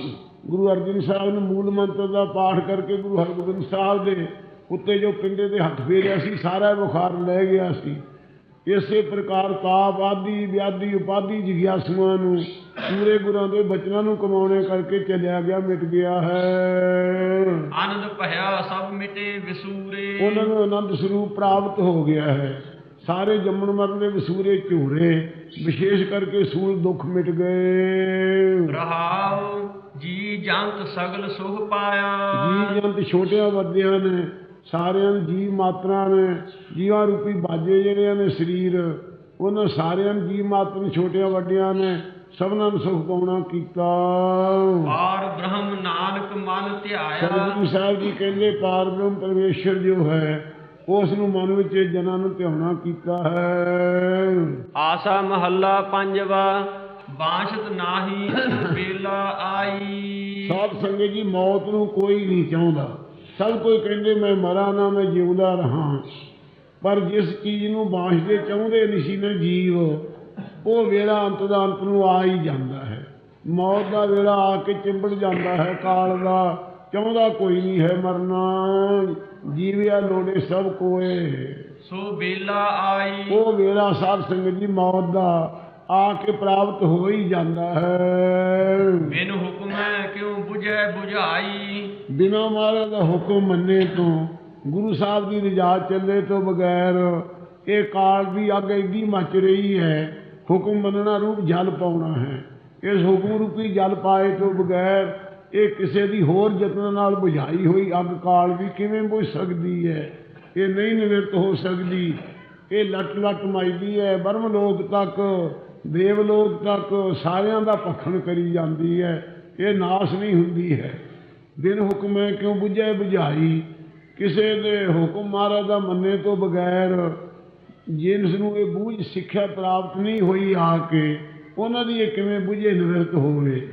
ਗੁਰੂ ਅਰਜਨ ਸਾਹਿਬ ਨੇ ਮੂਲ ਮੰਤਰ ਦਾ ਪਾਠ ਕਰਕੇ ਗੁਰੂ ਹਰਗੋਬਿੰਦ ਸਾਹਿਬ ਦੇ ਉੱਤੇ ਜੋ ਪਿੰਡੇ ਦੇ ਹੱਥ ਫੇਰਿਆ ਸੀ ਸਾਰਾ ਬੁਖਾਰ ਲੈ ਗਿਆ ਸੀ। ਇਸੇ ਪ੍ਰਕਾਰ ਤਾਪ ਆਦਿ ਵਿਆਧੀ ਉਪਾਧੀ ਜਿਗਿਆਸੂਆਂ ਨੂੰ ਪੂਰੇ ਗੁਰਾਂ ਦੇ ਬਚਨਾਂ ਨੂੰ ਕਮਾਉਣੇ ਕਰਕੇ ਚੱਲਿਆ ਗਿਆ ਮਿਟ ਗਿਆ ਹੈ। ਆਨੰਦ ਭਇਆ ਸਭ ਮਿਟੇ ਵਿਸੂਰੇ। ਉਹਨਾਂ ਨੂੰ ਆਨੰਦ ਸਰੂਪ ਪ੍ਰਾਪਤ ਹੋ ਗਿਆ ਹੈ। ਸਾਰੇ ਜੰਮਣ ਮਰਨ ਦੇ ਵਸੂਰੇ ਝੂਰੇ ਵਿਸ਼ੇਸ਼ ਕਰਕੇ ਸੂਲ ਦੁੱਖ ਮਿਟ ਗਏ। ਰਹਾਉ ਜੀ ਜੰਤ ਸਗਲ ਸੁਖ ਪਾਇਆ। ਜੀ ਜੰਤ ਛੋਟਿਆਂ ਵੱਡਿਆਂ ਨੇ ਸਾਰਿਆਂ ਨੂੰ ਜੀ ਮਾਤਰਾ ਨੇ ਜੀਵਾਂ ਰੂਪੀ ਬਾਜੇ ਜਿਹੜੇ ਨੇ ਸਰੀਰ ਉਹਨਾਂ ਸਾਰਿਆਂ ਨੂੰ ਜੀ ਮਾਤਰਾ ਛੋਟਿਆਂ ਵੱਡਿਆਂ ਨੇ ਸਭਨਾਂ ਨੂੰ ਸੁਖ ਪਾਉਣਾ ਕੀਤਾ। ਪਾਰ ਬ੍ਰਹਮ ਨਾਨਕ ਮਨ ਧਿਆਇਆ। ਸਤਿਗੁਰੂ ਸਾਹਿਬ ਜੀ ਕਹਿੰਦੇ ਪਾਰ ਬ੍ਰਹਮ ਪਰਮੇਸ਼ਰ ਜੋ ਹੈ ਉਸ ਨੂੰ ਮਨ ਵਿੱਚ ਜਨਾਂ ਨੂੰ ਧਿਆਉਣਾ ਕੀਤਾ ਹੈ। ਆਸਾ ਮਹੱਲਾ ਪੰਜਵਾ ਬਾਸ਼ਤ ਨਾਹੀ ਬੇਲਾ ਆਈ। ਸਾਧ ਸੰਗਤ ਜੀ ਮੌਤ ਨੂੰ ਕੋਈ ਨਹੀਂ ਚਾਹੁੰਦਾ। ਸਭ ਕੋਈ ਕਹਿੰਦੇ ਮੈਂ ਮਰਾਂ ਨਾ ਮੈਂ ਜਿਉਂਦਾ ਰਹਾ। ਪਰ ਜਿਸ ਚੀਜ਼ ਨੂੰ ਬਾਸ਼ਦੇ ਚਾਹੁੰਦੇ ਨਹੀਂ ਸੀ ਨਾ ਜੀਵ। ਉਹ ਵੇਲਾ ਅੰਤ ਦਾ ਅੰਤ ਨੂੰ ਆ ਹੀ ਜਾਂਦਾ ਹੈ। ਮੌਤ ਦਾ ਵੇਲਾ ਆ ਕੇ ਚਿੰਬੜ ਜਾਂਦਾ ਹੈ। ਕਾਲ ਦਾ ਚਾਹੁੰਦਾ ਕੋਈ ਨਹੀਂ ਹੈ ਮਰਨਾ। ਜੀਵਿਆ ਲੋੜੇ ਸਭ ਕੋਏ। ਸੋ ਬੇਲਾ ਆਈ। ਉਹ ਵੇਲਾ ਸਾਧ ਸੰਗਤ ਜੀ ਮੌਤ ਦਾ ਆ ਕੇ ਪ੍ਰਾਪਤ ਹੋ ਹੀ ਜਾਂਦਾ ਹੈ। ਬਿਨ ਹੁਕਮੈ ਕਿਉ 부ਝੈ 부ਝਾਈ ਬਿਨਾਂ ਮਹਾਰਾਜ ਦਾ ਹੁਕਮ ਮੰਨੇ ਤੋਂ ਗੁਰੂ ਸਾਹਿਬ ਦੀ ਰਜਾ ਚੱਲੇ ਤੋਂ ਬਗੈਰ ਇਹ ਕਾਲ ਦੀ ਅੱਗ ਏਡੀ ਮਚ ਰਹੀ ਹੈ ਹੁਕਮ ਮੰਨਣਾ ਰੂਪ ਜਲ ਪਾਉਣਾ ਹੈ। ਇਸ ਹੁਕਮ ਰੂਪੀ ਜਲ ਪਾਏ ਤੋਂ ਬਗੈਰ ਇਹ ਕਿਸੇ ਦੀ ਹੋਰ ਯਤਨ ਨਾਲ ਬੁਝਾਈ ਹੋਈ ਅੱਗ ਕਾਲ ਵੀ ਕਿਵੇਂ ਬੁਝ ਸਕਦੀ ਹੈ? ਇਹ ਨਹੀਂ ਨਿਵਰਤ ਹੋ ਸਕਦੀ। ਇਹ ਲਟ ਲਟ ਮਾਈਦੀ ਹੈ। ਬਰਮ ਲੋਕ ਤੱਕ, ਦੇਵ ਲੋਕ ਤੱਕ ਸਾਰਿਆਂ ਦਾ ਭਖਣ ਕਰੀ ਜਾਂਦੀ ਹੈ। ਇਹ ਨਾਸ਼ ਨਹੀਂ ਹੁੰਦੀ ਹੈ। ਦਿਨ ਹੁਕਮ ਹੈ, ਕਿਉਂ 부ਝੈ ਬੁਝਾਈ? ਕਿਸੇ ਦੇ ਹੁਕਮ ਮਹਾਰਾਜ ਦਾ ਮੰਨੇ ਤੋਂ ਬਗੈਰ ਜਿਨਸ ਨੂੰ ਇਹ ਬੂਝ ਸਿੱਖਿਆ ਪ੍ਰਾਪਤ ਨਹੀਂ ਹੋਈ ਆ ਕੇ ਉਹਨਾਂ ਦੀ ਇਹ ਕਿਵੇਂ ਬੁਝੇ ਨਿਵਰਤ ਹੋਵੇ?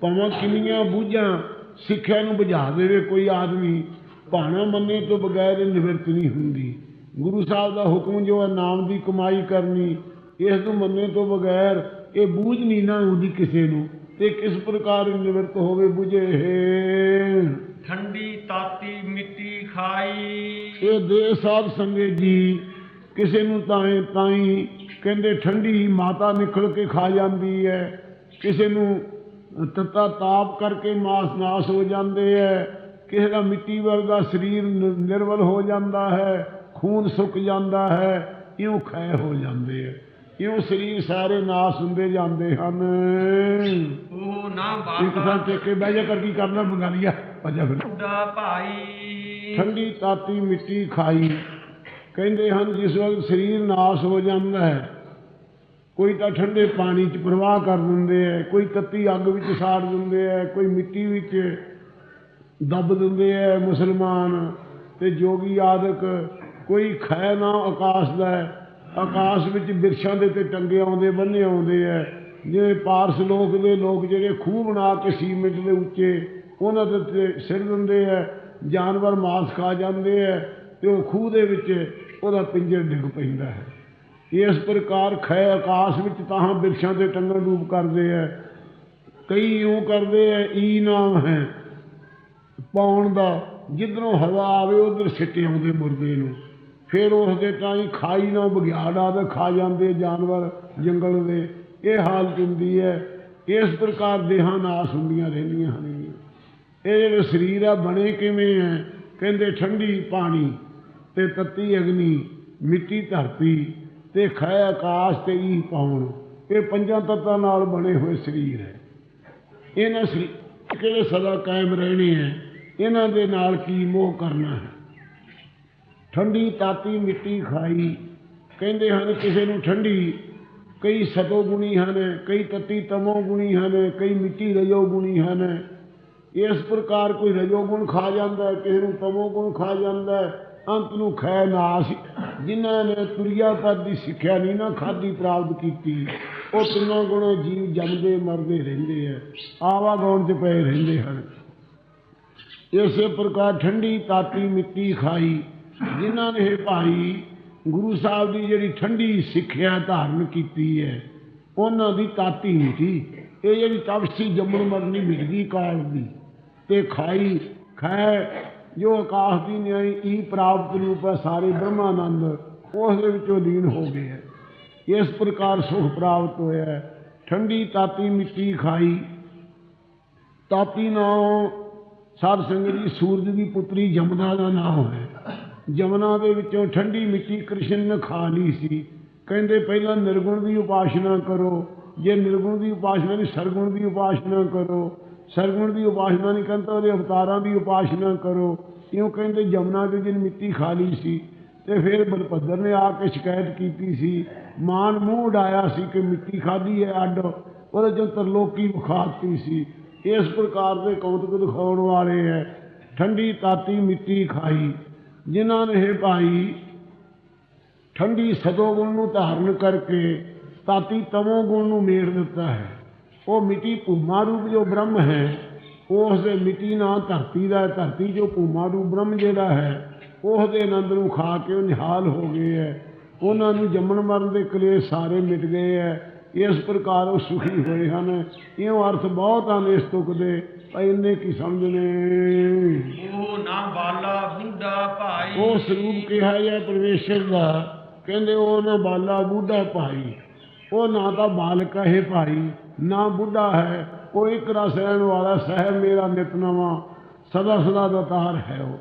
ਭਾਵੇਂ ਕਿੰਨੀਆਂ ਬੂਝਾਂ ਸਿੱਖਿਆ ਨੂੰ ਬੁਝਾ ਦੇਵੇ ਕੋਈ ਆਦਮੀ ਭਾਣਾ ਮੰਨੇ ਤੋਂ ਬਗੈਰ ਨਿਵਰਤ ਨਹੀਂ ਹੁੰਦੀ। ਗੁਰੂ ਸਾਹਿਬ ਦਾ ਹੁਕਮ ਜੋ ਹੈ ਨਾਮ ਦੀ ਕਮਾਈ ਕਰਨੀ ਇਸ ਨੂੰ ਮੰਨੇ ਤੋਂ ਬਗੈਰ ਇਹ ਬੂਝ ਨਹੀਂ ਨਾ ਹੁੰਦੀ ਕਿਸੇ ਨੂੰ। ਤੇ ਕਿਸ ਪ੍ਰਕਾਰ ਨਿਵਰਤ ਹੋਵੇ ਬੁਝੇ? ਠੰਡੀ ਤਾਤੀ ਮਿੱਟੀ ਖਾਈ। ਇਹ ਦੇ ਸਾਧ ਸੰਗਤ ਜੀ ਕਿਸੇ ਨੂੰ ਤਾਂ ਤਾਈ ਕਹਿੰਦੇ ਠੰਡੀ ਮਾਤਾ ਨਿਕਲ ਕੇ ਖਾ ਜਾਂਦੀ ਹੈ ਕਿਸੇ ਨੂੰ ਤਤਾ ਤਾਪ ਕਰਕੇ ਮਾਸ ਨਾਸ ਹੋ ਜਾਂਦੇ ਹੈ ਕਿਸੇ ਦਾ ਮਿੱਟੀ ਵਰਗਾ ਸਰੀਰ ਨਿਰਵਲ ਹੋ ਜਾਂਦਾ ਹੈ ਖੂਨ ਸੁੱਕ ਜਾਂਦਾ ਹੈ ਇਉਂ ਖੈ ਹੋ ਜਾਂਦੇ ਹੈ ਇਉਂ ਸਰੀਰ ਸਾਰੇ ਨਾਸ ਹੁੰਦੇ ਜਾਂਦੇ ਹਨ। ਉਹ ਨਾ ਇੱਕ ਬਾਤਾ ਥਾਂ ਟੇਕੇ ਬਹਿ ਜਾ ਕਰ ਕੀ ਕਰਨਾ ਬੰਗਾਲੀਆ? ਭੱਜਾ ਫਿਰ। ਭਾਈ। ਠੰਡੀ ਤਾਤੀ ਮਿੱਟੀ ਖਾਈ। ਕਹਿੰਦੇ ਹਨ, ਜਿਸ ਵਕਤ ਸਰੀਰ ਨਾਸ ਹੋ ਜਾਂਦਾ ਹੈ, ਕੋਈ ਤਾਂ ਠੰਡੇ ਪਾਣੀ 'ਚ ਪ੍ਰਵਾਹ ਕਰ ਦਿੰਦੇ ਹੈ, ਕੋਈ ਤੱਤੀ ਅੱਗ ਵਿੱਚ ਸਾੜ ਦਿੰਦੇ ਹੈ, ਕੋਈ ਮਿੱਟੀ ਵਿੱਚ ਦੱਬ ਦਿੰਦੇ ਹੈ ਮੁਸਲਮਾਨ ਤੇ ਜੋਗੀ ਆਦਿਕ, ਕੋਈ ਖੈ ਨਾ ਆਕਾਸ਼ ਦਾ ਹੈ, ਆਕਾਸ਼ ਵਿੱਚ ਬਿਰਸ਼ਾਂ ਦੇ ਤੇ ਟੰਗੇ ਆਉਂਦੇ ਬੰਨੇ ਆਉਂਦੇ ਹੈ, ਜਿਵੇਂ ਪਾਰਸ ਲੋਕ ਦੇ ਲੋਕ ਜਿਹੜੇ ਖੂਹ ਬਣਾ ਕੇ ਸੀਮਿੰਟ ਦੇ ਉੱਚੇ ਉਹਨਾਂ ਦੇ ਸਿਰ ਦਿੰਦੇ ਹੈ, ਜਾਨਵਰ ਮਾਸ ਖਾ ਜਾਂਦੇ ਹੈ ਤੇ ਉਹ ਖੂਹ ਦੇ ਵਿੱਚ ਉਹਦਾ ਪਿੰਜਰ ਡਿੱਗ ਪੈਂਦਾ ਹੈ। ਇਸ ਪ੍ਰਕਾਰ ਖੈ ਆਕਾਸ਼ ਵਿੱਚ ਤਾਂ ਬਿਰਸ਼ਾਂ ਤੇ ਟੰਗਣ ਰੂਪ ਕਰਦੇ ਹੈ ਕਈ ਇਉਂ ਕਰਦੇ ਹੈ ਈ ਨਾਮ ਹੈ। ਪਾਉਣ ਦਾ, ਜਿੱਧਰੋਂ ਹਵਾ ਆਵੇ, ਉਧਰ ਸਿੱਟੇ ਆਉਂਦੇ ਮੁਰਦੇ ਨੂੰ। ਫਿਰ ਉਸ ਦੇ ਤਾਂ ਹੀ ਖਾਈ ਨਾ ਬਗਿਆੜ ਆਵੇ, ਖਾ ਜਾਂਦੇ ਜਾਨਵਰ ਜੰਗਲ ਦੇ। ਇਹ ਹਾਲਤ ਹੁੰਦੀ ਹੈ। ਇਸ ਪ੍ਰਕਾਰ ਦੇਹਾਂ ਨਾਸ ਹੁੰਦੀਆਂ ਰਹਿੰਦੀਆਂ ਹਨ। ਇਹ ਜਿਹੜੇ ਸਰੀਰ ਆ, ਬਣੇ ਕਿਵੇਂ ਹੈ ਕਹਿੰਦੇ ਠੰਡੀ ਪਾਣੀ। ਤੇ ਤੱਤੀ ਅਗਨੀ, ਮਿੱਟੀ ਧਰਤੀ ਤੇ ਖੈ ਆਕਾਸ਼ ਤੇ ਹੀ ਪਾਉਣ ਇਹ ਪੰਜਾਂ ਤੱਤਾਂ ਨਾਲ ਬਣੇ ਹੋਏ ਸਰੀਰ ਹੈ। ਇਹਨਾਂ ਸਰੀਰ ਕਿਹੜੇ ਸਦਾ ਕਾਇਮ ਰਹਿਣੇ ਹੈ? ਇਹਨਾਂ ਦੇ ਨਾਲ ਕੀ ਮੋਹ ਕਰਨਾ ਹੈ? ਠੰਡੀ ਤਾਤੀ ਮਿੱਟੀ ਖਾਈ। ਕਹਿੰਦੇ ਹਨ, ਕਿਸੇ ਨੂੰ ਠੰਡੀ, ਕਈ ਸਤੋ ਗੁਣੀ ਹਨ, ਕਈ ਤਤੀ ਤਮੋ ਗੁਣੀ ਹਨ, ਕਈ ਮਿੱਟੀ ਰਜੋ ਗੁਣੀ ਹਨ। ਇਸ ਪ੍ਰਕਾਰ ਕੋਈ ਰਜੋ ਗੁਣ ਖਾ ਜਾਂਦਾ ਕਿਸੇ ਨੂੰ ਤਮੋ ਗੁਣ ਖਾ ਜਾਂਦਾ ਅੰਤ ਨੂੰ ਖੈ ਨਾਸ। ਜਿਨ੍ਹਾਂ ਨੇ ਤੁਰਿਆ ਪਦ ਦੀ ਸਿੱਖਿਆ ਨਹੀਂ, ਨਾ ਖਾਦੀ ਪ੍ਰਾਪਤ ਕੀਤੀ। ਉਹ ਤਿੰਨੋਂ ਗੁਣੋਂ ਜੀਵ ਜੰਮਦੇ, ਮਰਦੇ ਰਹਿੰਦੇ ਆ। ਆਵਾਗਾਉਣ 'ਚ ਪਏ ਰਹਿੰਦੇ ਹਨ। ਇਸੇ ਪ੍ਰਕਾਰ ਠੰਡੀ ਤਾਤੀ ਮਿੱਟੀ ਖਾਈ। ਜਿਨ੍ਹਾਂ ਨੇ ਇਹ ਭਾਈ ਗੁਰੂ ਸਾਹਿਬ ਦੀ ਜਿਹੜੀ ਠੰਡੀ ਸਿੱਖਿਆ ਧਾਰਨ ਕੀਤੀ ਹੈ, ਉਹਨਾਂ ਦੀ ਤਾਤੀ ਮਿੱਟੀ ਇਹ ਜਿਹੜੀ ਤਪਸੀ ਜੰਮਣ ਮਰਨੀ ਮਿਟਦੀ ਕਾਲ ਦੀ। ਤੇ ਖਾਈ ਖੈ ਜੋ ਆਕਾਸ਼ ਦੀ ਨਿਆਈ ਈ ਪ੍ਰਾਪਤ ਰੂਪ ਹੈ, ਸਾਰੇ ਬ੍ਰਹਮਾਨੰਦ ਉਸ ਦੇ ਵਿੱਚੋਂ ਲੀਨ ਹੋ ਗਏ ਹੈ। ਇਸ ਪ੍ਰਕਾਰ ਸੁਖ ਪ੍ਰਾਪਤ ਹੋਇਆ ਹੈ। ਠੰਡੀ ਤਾਤੀ ਮਿੱਟੀ ਖਾਈ। ਤਾਤੀ ਨਾਮ ਸਾਧ ਸੰਗਤ ਜੀ, ਸੂਰਜ ਦੀ ਪੁੱਤਰੀ ਜਮਨਾ ਦਾ ਨਾਮ ਹੈ। ਜਮਨਾ ਦੇ ਵਿੱਚੋਂ ਠੰਡੀ ਮਿੱਟੀ ਕ੍ਰਿਸ਼ਨ ਨੇ ਖਾ ਲਈ ਸੀ। ਕਹਿੰਦੇ ਪਹਿਲਾਂ ਨਿਰਗੁਣ ਦੀ ਉਪਾਸਨਾ ਕਰੋ। ਜੇ ਨਿਰਗੁਣ ਦੀ ਉਪਾਸਨਾ ਨਹੀਂ, ਸਰਗੁਣ ਦੀ ਉਪਾਸਨਾ ਕਰੋ। ਸਰਗੁਣ ਦੀ ਉਪਾਸਨਾ ਨਹੀਂ ਕਰਨ ਤਾਂ ਉਹਦੇ ਅਵਤਾਰਾਂ ਦੀ ਉਪਾਸਨਾ ਕਰੋ। ਇਉਂ ਕਹਿੰਦੇ ਜਮਨਾ ਦੇ ਦਿਨ ਮਿੱਟੀ ਖਾ ਲਈ ਸੀ ਤੇ ਫਿਰ ਬਲਪੱਦਰ ਨੇ ਆ ਕੇ ਸ਼ਿਕਾਇਤ ਕੀਤੀ ਸੀ। ਮਾਨ ਮੂੰਹ ਉਡਾਇਆ ਸੀ ਕਿ ਮਿੱਟੀ ਖਾਧੀ ਹੈ ਅੱਡ, ਉਹਦੇ ਚੋਂ ਤਰਲੋਕੀ ਵਿਖਾਤੀ ਸੀ। ਇਸ ਪ੍ਰਕਾਰ ਦੇ ਕੌਤਕ ਦਿਖਾਉਣ ਵਾਲੇ ਹੈ, ਠੰਡੀ ਤਾਤੀ ਮਿੱਟੀ ਖਾਈ। ਜਿਨ੍ਹਾਂ ਨੇ ਭਾਈ, ਠੰਡੀ ਸਦੋ ਗੁਣ ਨੂੰ ਧਾਰਨ ਕਰਕੇ ਤਾਤੀ ਤਮੋ ਗੁਣ ਨੂੰ ਮੇੜ ਦਿੱਤਾ ਹੈ। ਉਹ ਮਿੱਟੀ ਭੂਮਾ ਰੂਪ ਜੋ ਬ੍ਰਹਮ ਹੈ ਉਸ ਦੇ ਮਿੱਟੀ ਨਾਲ ਧਰਤੀ ਦਾ। ਧਰਤੀ ਜੋ ਭੂਮਾ ਰੂਪ ਬ੍ਰਹਮ ਜਿਹੜਾ ਹੈ ਉਸ ਦੇ ਆਨੰਦ ਨੂੰ ਖਾ ਕੇ ਉਹ ਨਿਹਾਲ ਹੋ ਗਏ ਹੈ। ਉਹਨਾਂ ਨੂੰ ਜੰਮਣ ਮਰਨ ਦੇ ਕਲੇਸ਼ ਸਾਰੇ ਮਿਟ ਗਏ ਹੈ। ਇਸ ਪ੍ਰਕਾਰ ਉਹ ਸੁਖੀ ਹੋਏ ਹਨ। ਇਹੋ ਅਰਥ ਬਹੁਤ ਹਨ ਇਸ ਤੁਕ ਦੇ। ਇੰਨੇ ਕੀ ਸਮਝਣੇ? ਉਹ ਨਾ ਬਾਲਾ ਬੁੱਢਾ ਭਾਈ। ਉਹ ਸਰੂਪ ਕਿਹਾ ਹੈ ਪਰਮੇਸ਼ਰ ਦਾ। ਕਹਿੰਦੇ ਉਹ ਨਾ ਬਾਲਾ ਬੁੱਢਾ ਭਾਈ। ਉਹ ਨਾ ਤਾਂ ਬਾਲਕ ਹੈ ਭਾਈ। ਨਾ ਬੁੱਢਾ ਹੈ ਉਹ ਇੱਕ ਰਸ ਰਹਿਣ ਵਾਲਾ ਸਹਿਬ ਮੇਰਾ ਨਿਤ ਨਵਾਂ ਸਦਾ ਸਦਾ ਦਾ ਤਾਰ ਹੈ ਉਹ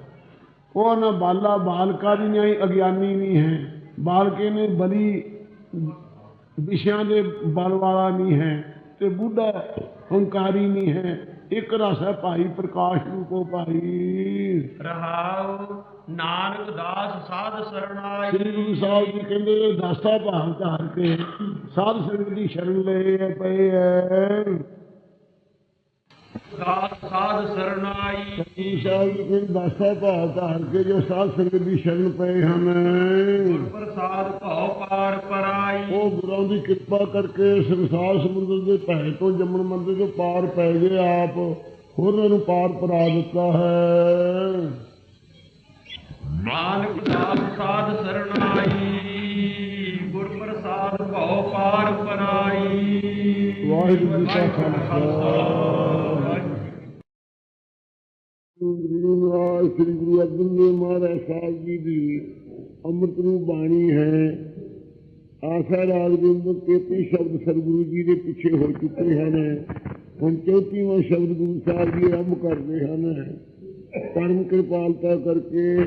ਉਹ ਨਾ ਬਾਲਾ ਬਾਲਕਾ ਵੀ ਨਹੀਂ ਅਗਿਆਨੀ ਨਹੀਂ ਹੈ ਬਾਲਕੇ ਨੇ ਬਲੀ ਵਿਸ਼ਿਆਂ ਦੇ ਬਲ ਵਾਲਾ ਨਹੀਂ ਹੈ ਤੇ ਬੁੱਢਾ ਹੰਕਾਰੀ ਨਹੀਂ ਹੈ ਇੱਕ ਰਸ ਹੈ ਭਾਈ ਪ੍ਰਕਾਸ਼ ਰੂਪੋ ਭਾਈ। ਰਹਾਉ ਨਾਨਕ ਦਾਸ ਸਾਧ ਸਰਣਾਈ। ਸ੍ਰੀ ਗੁਰੂ ਸਾਹਿਬ ਜੀ ਕਹਿੰਦੇ ਦਾਸਾ ਭਾਵ ਧਾਰ ਕੇ ਸਾਧ ਸੰਗਤ ਦੀ ਸ਼ਰਨ ਲਏ ਪਏ ਐ। ਸਾਧ ਗੁਰੂ ਸਾਹਿਬ ਜੀ ਕਹਿੰਦੇ ਦਾਸਾ ਭਾਵ ਧਾਰ ਕੇ ਜੋ ਸਾਧ ਸੰਗਤ ਦੀ ਸ਼ਰਨ ਪਏ ਹਨ। ਪ੍ਰਸਾਦ ਭਉ ਪਾਰ ਪਰਾਈ। ਉਹ ਗੁਰਾਂ ਦੀ ਕਿਰਪਾ ਕਰਕੇ ਸੰਸਾਰ ਸਮੁੰਦਰ ਦੇ ਭੈ ਤੋਂ ਜੰਮਣ ਮੰਦੇ ਤੋਂ ਪਾਰ ਪੈ ਗਏ ਆਪ। ਹੋਰਾਂ ਨੂੰ ਪਾਰ ਪਰਾ ਦਿੱਤਾ ਹੈ। ਨਾਨਕ ਦਾਸ ਸਾਧ ਸਰਣਾਈ ਗੁਰ ਪ੍ਰਸਾਦ ਭਉ ਪਾਰ ਪਰਾਈ। ਵਾਹਿਗੁਰੂ ਜੀ ਕਾ ਖਾਲਸਾ। ਗੁਰੂ ਸ੍ਰੀ ਗੁਰੂ ਅਰਜਨ ਦੇਵ ਮਹਾਰਾਜ ਸਾਹਿਬ ਜੀ ਦੀ ਅੰਮ੍ਰਿਤ ਰੂਪ ਬਾਣੀ ਹੈ। ਆਸਾ ਰਾਗ 33 ਸ਼ਬਦ ਸਤਿਗੁਰੂ ਜੀ ਦੇ ਪਿੱਛੇ ਹੋ ਚੁੱਕੇ ਹਨ। ਹੁਣ 34ਵਾਂ ਸ਼ਬਦ ਗੁਰੂ ਸਾਹਿਬ ਜੀ ਆਰੰਭ ਕਰਦੇ ਹਨ। ਪਰਮ ਕਿਰਪਾਲਤਾ ਕਰਕੇ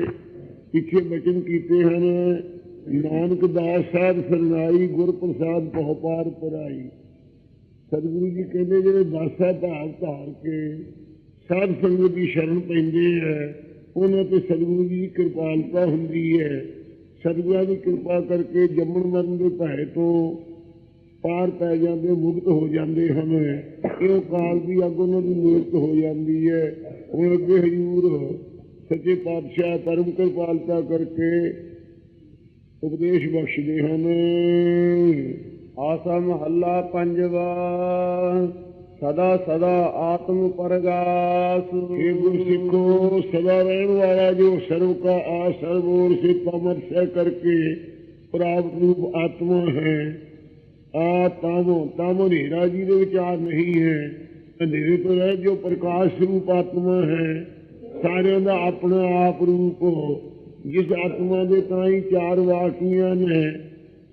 ਪਿੱਛੇ ਬਚਨ ਕੀਤੇ ਹਨ। ਨਾਨਕ ਦਾਸ ਸਾਹਿਬ ਸਰਨਾਈ ਗੁਰ ਪ੍ਰਸਾਦ ਬਹੁ ਪਾਰ ਪਰਾਈ। ਸਤਿਗੁਰੂ ਜੀ ਕਹਿੰਦੇ, ਜਿਹੜੇ ਦਾਸਾ ਭਾਵ ਧਾਰ ਕੇ ਸਾਧ ਸੰਗਤ ਦੀ ਸ਼ਰਨ ਪੈਂਦੇ ਹੈ ਉਹਨਾਂ ਤੇ ਸਤਿਗੁਰੂ ਦੀ ਕਿਰਪਾਲਤਾ ਹੁੰਦੀ ਹੈ। ਸਤਿਗੁਰਾਂ ਦੀ ਕਿਰਪਾ ਕਰਕੇ ਜੰਮਣ ਮਰਨ ਦੇ ਭੈ ਤੋਂ ਪਾਰ ਪੈ ਜਾਂਦੇ, ਮੁਕਤ ਹੋ ਜਾਂਦੇ ਹਨ। ਇਹ ਕਾਲ ਦੀ ਅੱਗ ਉਹਨਾਂ ਦੀ ਨਿਵਰਤ ਹੋ ਜਾਂਦੀ ਹੈ। ਹੁਣ ਅੱਗੇ ਹਜ਼ੂਰ ਸੱਚੇ ਪਾਤਸ਼ਾਹ ਪਰਮ ਕਿਰਪਾਲਤਾ ਕਰਕੇ ਉਪਦੇਸ਼ ਬਖਸ਼ਦੇ ਹਨ। ਆਸਾ ਮਹੱਲਾ ਪੰਜਵਾ। ਸਦਾ ਸਦਾ ਆਤਮ ਪਰਗਾਸ। ਇਹ ਗੁਰ ਸਿੱਖੋ, ਸਦਾ ਰਹਿਣ ਵਾਲਾ ਜੋ ਸਰਵ ਕਾ ਆ ਸਰਵੋਰ ਸੇ ਪਮਰ ਸੇ ਕਰਕੇ ਪ੍ਰਾਪਤ ਰੂਪ ਆਤਮਾ ਹੈ। ਆ ਤਾਮੋ ਤਾਮੋ ਹਨੇਰਾ ਜੀ ਦੇ ਵਿਚਾਰ ਨਹੀਂ ਹੈ। ਹਨੇਰੇ ਤੋਂ ਰਹਿ ਜੋ ਪ੍ਰਕਾਸ਼ ਰੂਪ ਆਤਮਾ ਹੈ, ਸਾਰਿਆਂ ਦਾ ਆਪਣਾ ਆਪ ਰੂਪ। ਜਿਸ ਆਤਮਾ ਦੇ ਤਾਂ ਚਾਰ ਵਾਕੀਆਂ ਨੇ,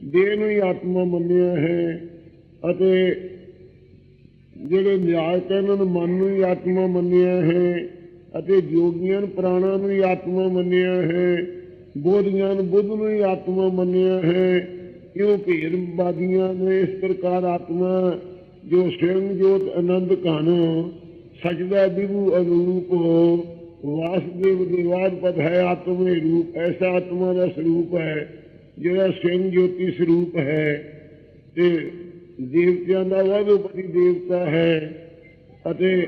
ਦੇਹ ਨੂੰ ਹੀ ਆਤਮਾ ਮੰਨਿਆ ਹੈ ਅਤੇ ਜਿਹੜੇ ਨਿਆਇਕ ਹਨ ਨੂੰ ਮਨ ਨੂੰ ਹੀ ਆਤਮਾ ਮੰਨਿਆ ਹੈ ਅਤੇ ਜੋਗੀਆਂ ਨੂੰ, ਪ੍ਰਾਣਾਂ ਨੂੰ ਹੀ ਆਤਮਾ ਮੰਨਿਆ ਹੈ, ਬੋਧੀਆਂ ਨੂੰ, ਬੁੱਧ ਨੂੰ ਹੀ ਆਤਮਾ ਮੰਨਿਆ ਹੈ। ਇਉਂ ਭੇਦਵਾਦੀਆਂ ਨੇ ਇਸ ਪ੍ਰਕਾਰ ਆਤਮਾ ਜੋ ਸਵਯੰ ਜੋਤ ਆਨੰਦ ਕਾਨੋ ਸਜਦਾ ਵਿਭੂ ਅਨੂਪ, ਵਾਸਦੇਵ ਦੇਵਾਦ ਪਦ ਹੈ ਆਤਮੇ ਰੂਪ, ਐਸਾ ਆਤਮਾ ਦਾ ਸਰੂਪ ਹੈ, ਜਿਹੜਾ ਸਵਯੰ ਜੋਤੀ ਸਰੂਪ ਹੈ। ਤੇ ਦੇਵਤਿਆਂ ਦਾ ਵਾਧੂਪਤੀ ਦੇਵਤਾ ਹੈ ਅਤੇ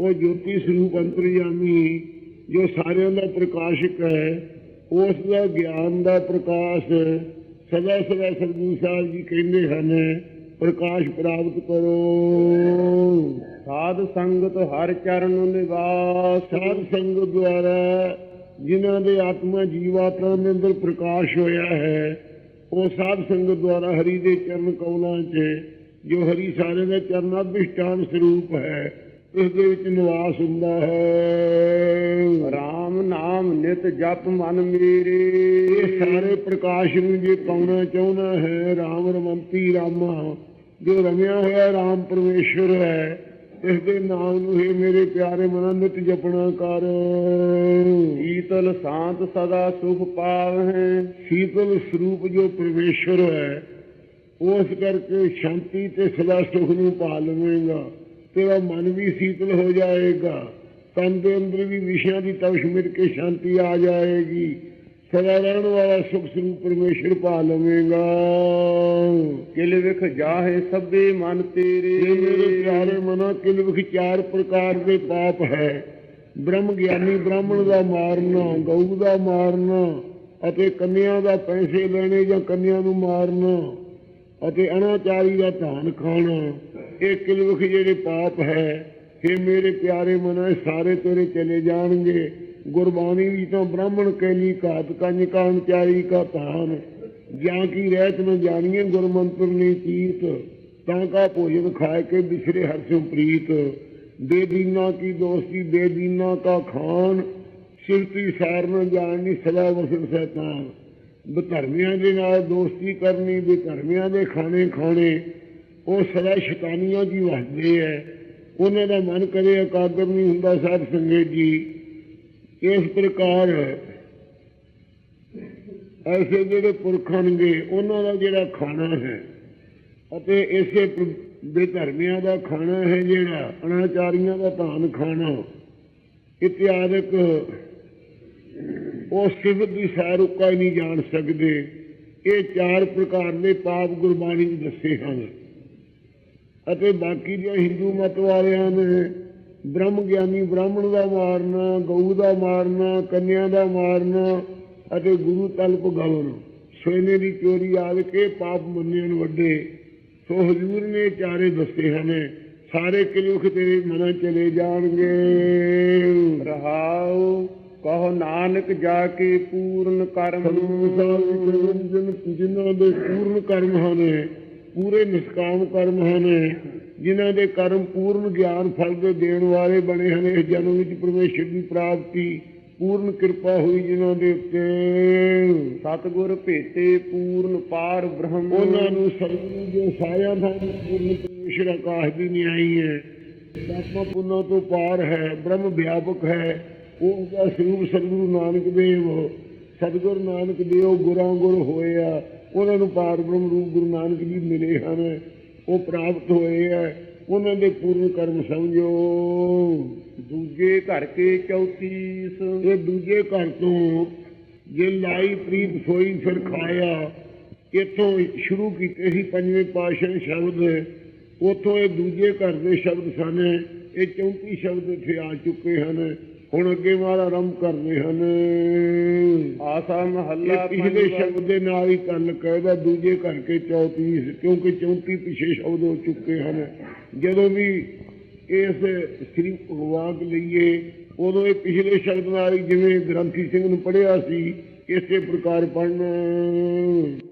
ਉਹ ਜੋਤੀ ਸਰੂਪ ਅੰਤਰਯਾਮੀ ਜੋ ਸਾਰਿਆਂ ਦਾ ਪ੍ਰਕਾਸ਼ਕ ਹੈ ਉਸ ਦਾ ਗਿਆਨ ਦਾ ਪ੍ਰਕਾਸ਼ ਸਦਾ ਸਦਾ ਸਤਿਗੁਰੂ ਸਾਹਿਬ ਜੀ ਕਹਿੰਦੇ ਹਨ ਪ੍ਰਕਾਸ਼ ਪ੍ਰਾਪਤ ਕਰੋ। ਸਾਧ ਸੰਗਤ ਹਰ ਚਰਨ ਨਿਵਾਸ। ਸਾਧ ਸੰਗਤ ਦੁਆਰਾ ਜਿਨ੍ਹਾਂ ਦੇ ਆਤਮਾ ਜੀਵਾਤਮਾ ਦੇ ਅੰਦਰ ਪ੍ਰਕਾਸ਼ ਹੋਇਆ ਹੈ ਉਹ ਸਾਧ ਸੰਗਤ ਦੁਆਰਾ ਹਰੀ ਦੇ ਚਰਨ ਕੌਲਾਂ 'ਚ ਜੋ ਹਰੀ ਸਾਰੇ ਦਾ ਚਰਨ ਅਭਿਸ਼ਟਾਨ ਸਰੂਪ ਹੈ ਇਸ ਦੇ ਵਿੱਚ ਨਿਵਾਸ ਹੁੰਦਾ ਹੈ। ਰਾਮ ਨਾਮ ਨਿਤ ਜਪ ਮਨ ਮੇਰੇ। ਇਹ ਸਾਰੇ ਪ੍ਰਕਾਸ਼ ਨੂੰ ਜੇ ਪਾਉਣਾ ਚਾਹੁੰਦਾ ਹੈ ਰਾਮ ਰਮੰਤੀ ਰਾਮਾ ਜੋ ਰਮਿਆ ਹੋਇਆ ਰਾਮ ਪਰਮੇਸ਼ਰ ਹੈ ਇਸ ਦੇ ਨਾਮ ਨੂੰ ਹੀ ਮੇਰੇ ਪਿਆਰੇ ਮਨਾਂ ਨਿਤ ਜਪਣਾ ਕਰ। ਸ਼ੀਤਲ ਸ਼ਾਂਤ ਸਦਾ ਸੁਖ ਪਾਵਹਿ। ਸ਼ੀਤਲ ਸਰੂਪ ਜੋ ਪਰਮੇਸ਼ਰ ਹੈ ਉਸ ਕਰਕੇ ਸ਼ਾਂਤੀ ਤੇ ਸਦਾ ਸੁਖ ਨੂੰ ਪਾ ਲਵੇਂਗਾ ਤੇਰਾ ਮਨ ਵੀ ਸ਼ੀਤਲ ਹੋ ਜਾਏਗਾ ਤਨ ਦੇ ਅੰਦਰ ਵੀ ਵਿਸ਼ਿਆਂ ਦੀ ਤਵਸ਼ ਮਿਲ ਕੇ ਸ਼ਾਂਤੀ ਆ ਜਾਏਗੀ। ਸਦਾ ਰਹਿਣ ਵਾਲਾ ਸੁਖ ਸਰੂਪ ਪਰਮੇਸ਼ਰ ਪਾ ਲਵੇਂਗਾ। ਕਿਲ ਵਿਖ ਜਾਹੇ ਸਭੇ ਮਨ ਤੇਰੇ। ਇਹ ਮੇਰੇ ਪਿਆਰੇ ਮਨਾ ਕਿਲ ਵਿਖ ਚਾਰ ਪ੍ਰਕਾਰ ਦੇ ਪਾਪ ਹੈ। ਬ੍ਰਹਮ ਗਿਆਨੀ ਬ੍ਰਾਹਮਣ ਦਾ ਮਾਰਨਾ ਗਊ ਦਾ ਮਾਰਨਾ ਅਤੇ ਕੰਨਿਆ ਦਾ ਪੈਸੇ ਲੈਣੇ ਜਾਂ ਕੰਨਿਆ ਨੂੰ ਮਾਰਨਾ ਅਤੇ ਅਨਾਚਾਰੀ ਦਾ ਧਾਨ ਖਾਣਾ ਇਹ ਕਿਲ ਵਿਖ ਜਿਹੜੇ ਪਾਪ ਹੈ ਇਹ ਮੇਰੇ ਪਿਆਰੇ ਮਨਾ ਸਾਰੇ ਤੇਰੇ ਚਲੇ ਜਾਣਗੇ। ਗੁਰਬਾਣੀ ਵੀ ਤਾਂ ਬ੍ਰਾਹਮਣ ਕੈਲੀ ਘਾਤ ਕੰਨ ਕਾਨਚਾਰੀ ਕਾ ਧਾਨ। ਜਾਂ ਕੀ ਰਹਿਤ ਨ ਜਾਣੀਏ ਗੁਰਮੰਤਰ ਨੇ ਚੀਤ, ਤਾਂ ਕਾ ਭੋਜਨ ਖਾਏ ਕੇ ਬਿਸਰੇ ਹਰ ਪ੍ਰੀਤ। ਬੇਦੀਨਾ ਕੀ ਦੋਸਤੀ, ਬੇਦੀਨਾ ਕਾ ਖਾਨ। ਸਿਰਤੀ ਸਾਰ ਨ ਜਾਣਨੀ ਸਦਾ ਵਸਨ ਸੈਤਾਨ। ਬਧਰਮਿਆਂ ਦੇ ਨਾਲ ਦੋਸਤੀ ਕਰਨੀ, ਬੇਧਰਮਿਆਂ ਦੇ ਖਾਣੇ ਖਾਣੇ, ਉਹ ਸਦਾ ਸ਼ੈਤਾਨੀਆਂ ਦੀ ਵਸਦੇ ਹੈ ਉਹਨਾਂ ਦਾ ਮਨ ਕਦੇ ਇਕਾਗਰ ਨਹੀਂ ਹੁੰਦਾ ਸਾਧ ਸੰਗਤ ਜੀ। ਇਸ ਪ੍ਰਕਾਰ ਐਸੇ ਜਿਹੜੇ ਪੁਰਖ ਹੋਣਗੇ ਉਹਨਾਂ ਦਾ ਜਿਹੜਾ ਖਾਣਾ ਹੈ ਅਤੇ ਇਸੇ ਪ- ਬੇਧਰਮੀਆਂ ਦਾ ਖਾਣਾ ਹੈ ਜਿਹੜਾ ਅਨਾਚਾਰੀਆਂ ਦਾ ਧਾਨ ਖਾਣਾ ਇਤਿਆਦਿਕ ਉਹ ਸਿਫਤ ਦੀ ਸੈਰ ਉੱਕਾ ਹੀ ਨਹੀਂ ਜਾਣ ਸਕਦੇ। ਇਹ ਚਾਰ ਪ੍ਰਕਾਰ ਦੇ ਪਾਪ ਗੁਰਬਾਣੀ ਵਿੱਚ ਦੱਸੇ ਹਨ। ਅਤੇ ਬਾਕੀ ਜਿਹੜੇ ਹਿੰਦੂ ਮਤ ਵਾਲਿਆਂ ਨੇ ਬ੍ਰਹਮ ਗਿਆਨੀ ਬ੍ਰਾਹਮਣ ਦਾ ਮਾਰਨਾ ਗਊ ਦਾ ਮਾਰਨਾ ਕੰਨਿਆ ਦਾ ਮਾਰਨਾ ਅਤੇ ਗੁਰੂ ਤਲਪ ਗਵਨ ਸੋਨੇ ਦੀ ਚੋਰੀ ਆਦ ਕੇ ਪਾਪ ਮੰਨਣ ਵੱਡੇ। ਸੋ ਹਜ਼ੂਰ ਨੇ ਚਾਰੇ ਦੱਸੇ ਹਨ ਸਾਰੇ ਕਿਲੁਖ ਤੇਰੇ ਮਨਾਂ ਚਲੇ ਜਾਣਗੇ। ਰਹਾਉ ਕਹੋ ਨਾਨਕ ਜਾ ਕੇ ਪੂਰਨ ਕਰਮ। ਜਨ ਜਿਨ੍ਹਾਂ ਦੇ ਪੂਰਨ ਕਰਮ ਹਨ ਪੂਰੇ ਨਿਸ਼ਕਾਮ ਕਰਮ ਹਨ। ਜਿਨ੍ਹਾਂ ਦੇ ਕਰਮ ਪੂਰਨ ਗਿਆਨ ਫਲ ਦੇ ਦੇਣ ਵਾਲੇ ਬਣੇ ਹਨ ਇਸ ਜਨਮ ਵਿੱਚ ਪਰਮੇਸ਼ਰ ਦੀ ਪ੍ਰਾਪਤੀ ਪੂਰਨ ਕਿਰਪਾ ਹੋਈ ਜਿਨ੍ਹਾਂ ਦੇ ਉੱਤੇ। ਸਤਿਗੁਰ ਭੇਟੇ ਪੂਰਨ ਪਾਰ ਬ੍ਰਹਮ। ਉਹਨਾਂ ਨੂੰ ਸਤਿਗੁਰੂ ਜੋ ਸਾਰਿਆਂ ਦਾ ਪੂਰਨ ਪਰਮੇਸ਼ਰ ਆਕਾਸ਼ ਦੀ ਨਿਆਈ ਹੈ। ਆਤਮਾ ਪੁੰਨਾ ਤੋਂ ਪਾਰ ਹੈ ਬ੍ਰਹਮ ਵਿਆਪਕ ਹੈ। ਉਹ ਦਾ ਸਰੂਪ ਸਤਿਗੁਰੂ ਨਾਨਕ ਦੇਵ ਸਤਿਗੁਰੂ ਨਾਨਕ ਦੇਵ ਗੁਰਾਂ ਗੁਰ ਹੋਏ ਆ। ਉਹਨਾਂ ਨੂੰ ਪਾਰ ਬ੍ਰਹਮ ਰੂਪ ਗੁਰੂ ਨਾਨਕ ਜੀ ਮਿਲੇ ਹਨ। ਉਹ ਪ੍ਰਾਪਤ ਹੋਏ ਆ ਉਹਨਾਂ ਦੇ ਪੂਰਨ ਕਰਮ ਸਮਝੋ। ਦੂਜੇ ਘਰ ਕੇ ਚੌਤੀਸ। ਇਹ ਦੂਜੇ ਘਰ ਤੋਂ ਜੇ ਲਾਈ ਪ੍ਰੀਤ ਸੋਈ ਫਿਰ ਖਾਇਆ। ਇੱਥੋਂ ਸ਼ੁਰੂ ਕੀਤੇ ਸੀ ਪੰਜਵੇਂ ਦੇ ਸ਼ਬਦ। ਉੱਥੋਂ ਇਹ ਦੂਜੇ ਘਰ ਦੇ ਸ਼ਬਦ ਸਨ। ਇਹ 34 ਸ਼ਬਦ ਇੱਥੇ ਆ ਚੁੱਕੇ ਹਨ। ਹੁਣ ਅੱਗੇ ਮਾਰਾ ਆਰੰਭ ਕਰਦੇ ਹਨ। ਆਸਾ ਮਹੱਲਾ ਪਿਛਲੇ। ਸ਼ਬਦ ਦੇ ਨਾਲ ਹੀ ਗੱਲ ਕਹਿਦਾ ਦੂਜੇ ਘਰ ਕੇ 34 ਕਿਉਂਕਿ 34 ਪਿਛੇ ਸ਼ਬਦ ਹੋ ਚੁੱਕੇ ਹਨ। ਜਦੋਂ ਵੀ ਇਸ ਸ੍ਰੀ ਭਗਵਾਨ ਲਈਏ ਉਦੋਂ ਇਹ ਪਿਛਲੇ ਸ਼ਬਦ ਨਾਲ ਹੀ ਜਿਵੇਂ ਗ੍ਰੰਥੀ ਸਿੰਘ ਨੂੰ ਪੜਿਆ ਸੀ ਇਸੇ ਪ੍ਰਕਾਰ ਪੜ੍ਹਨਾ।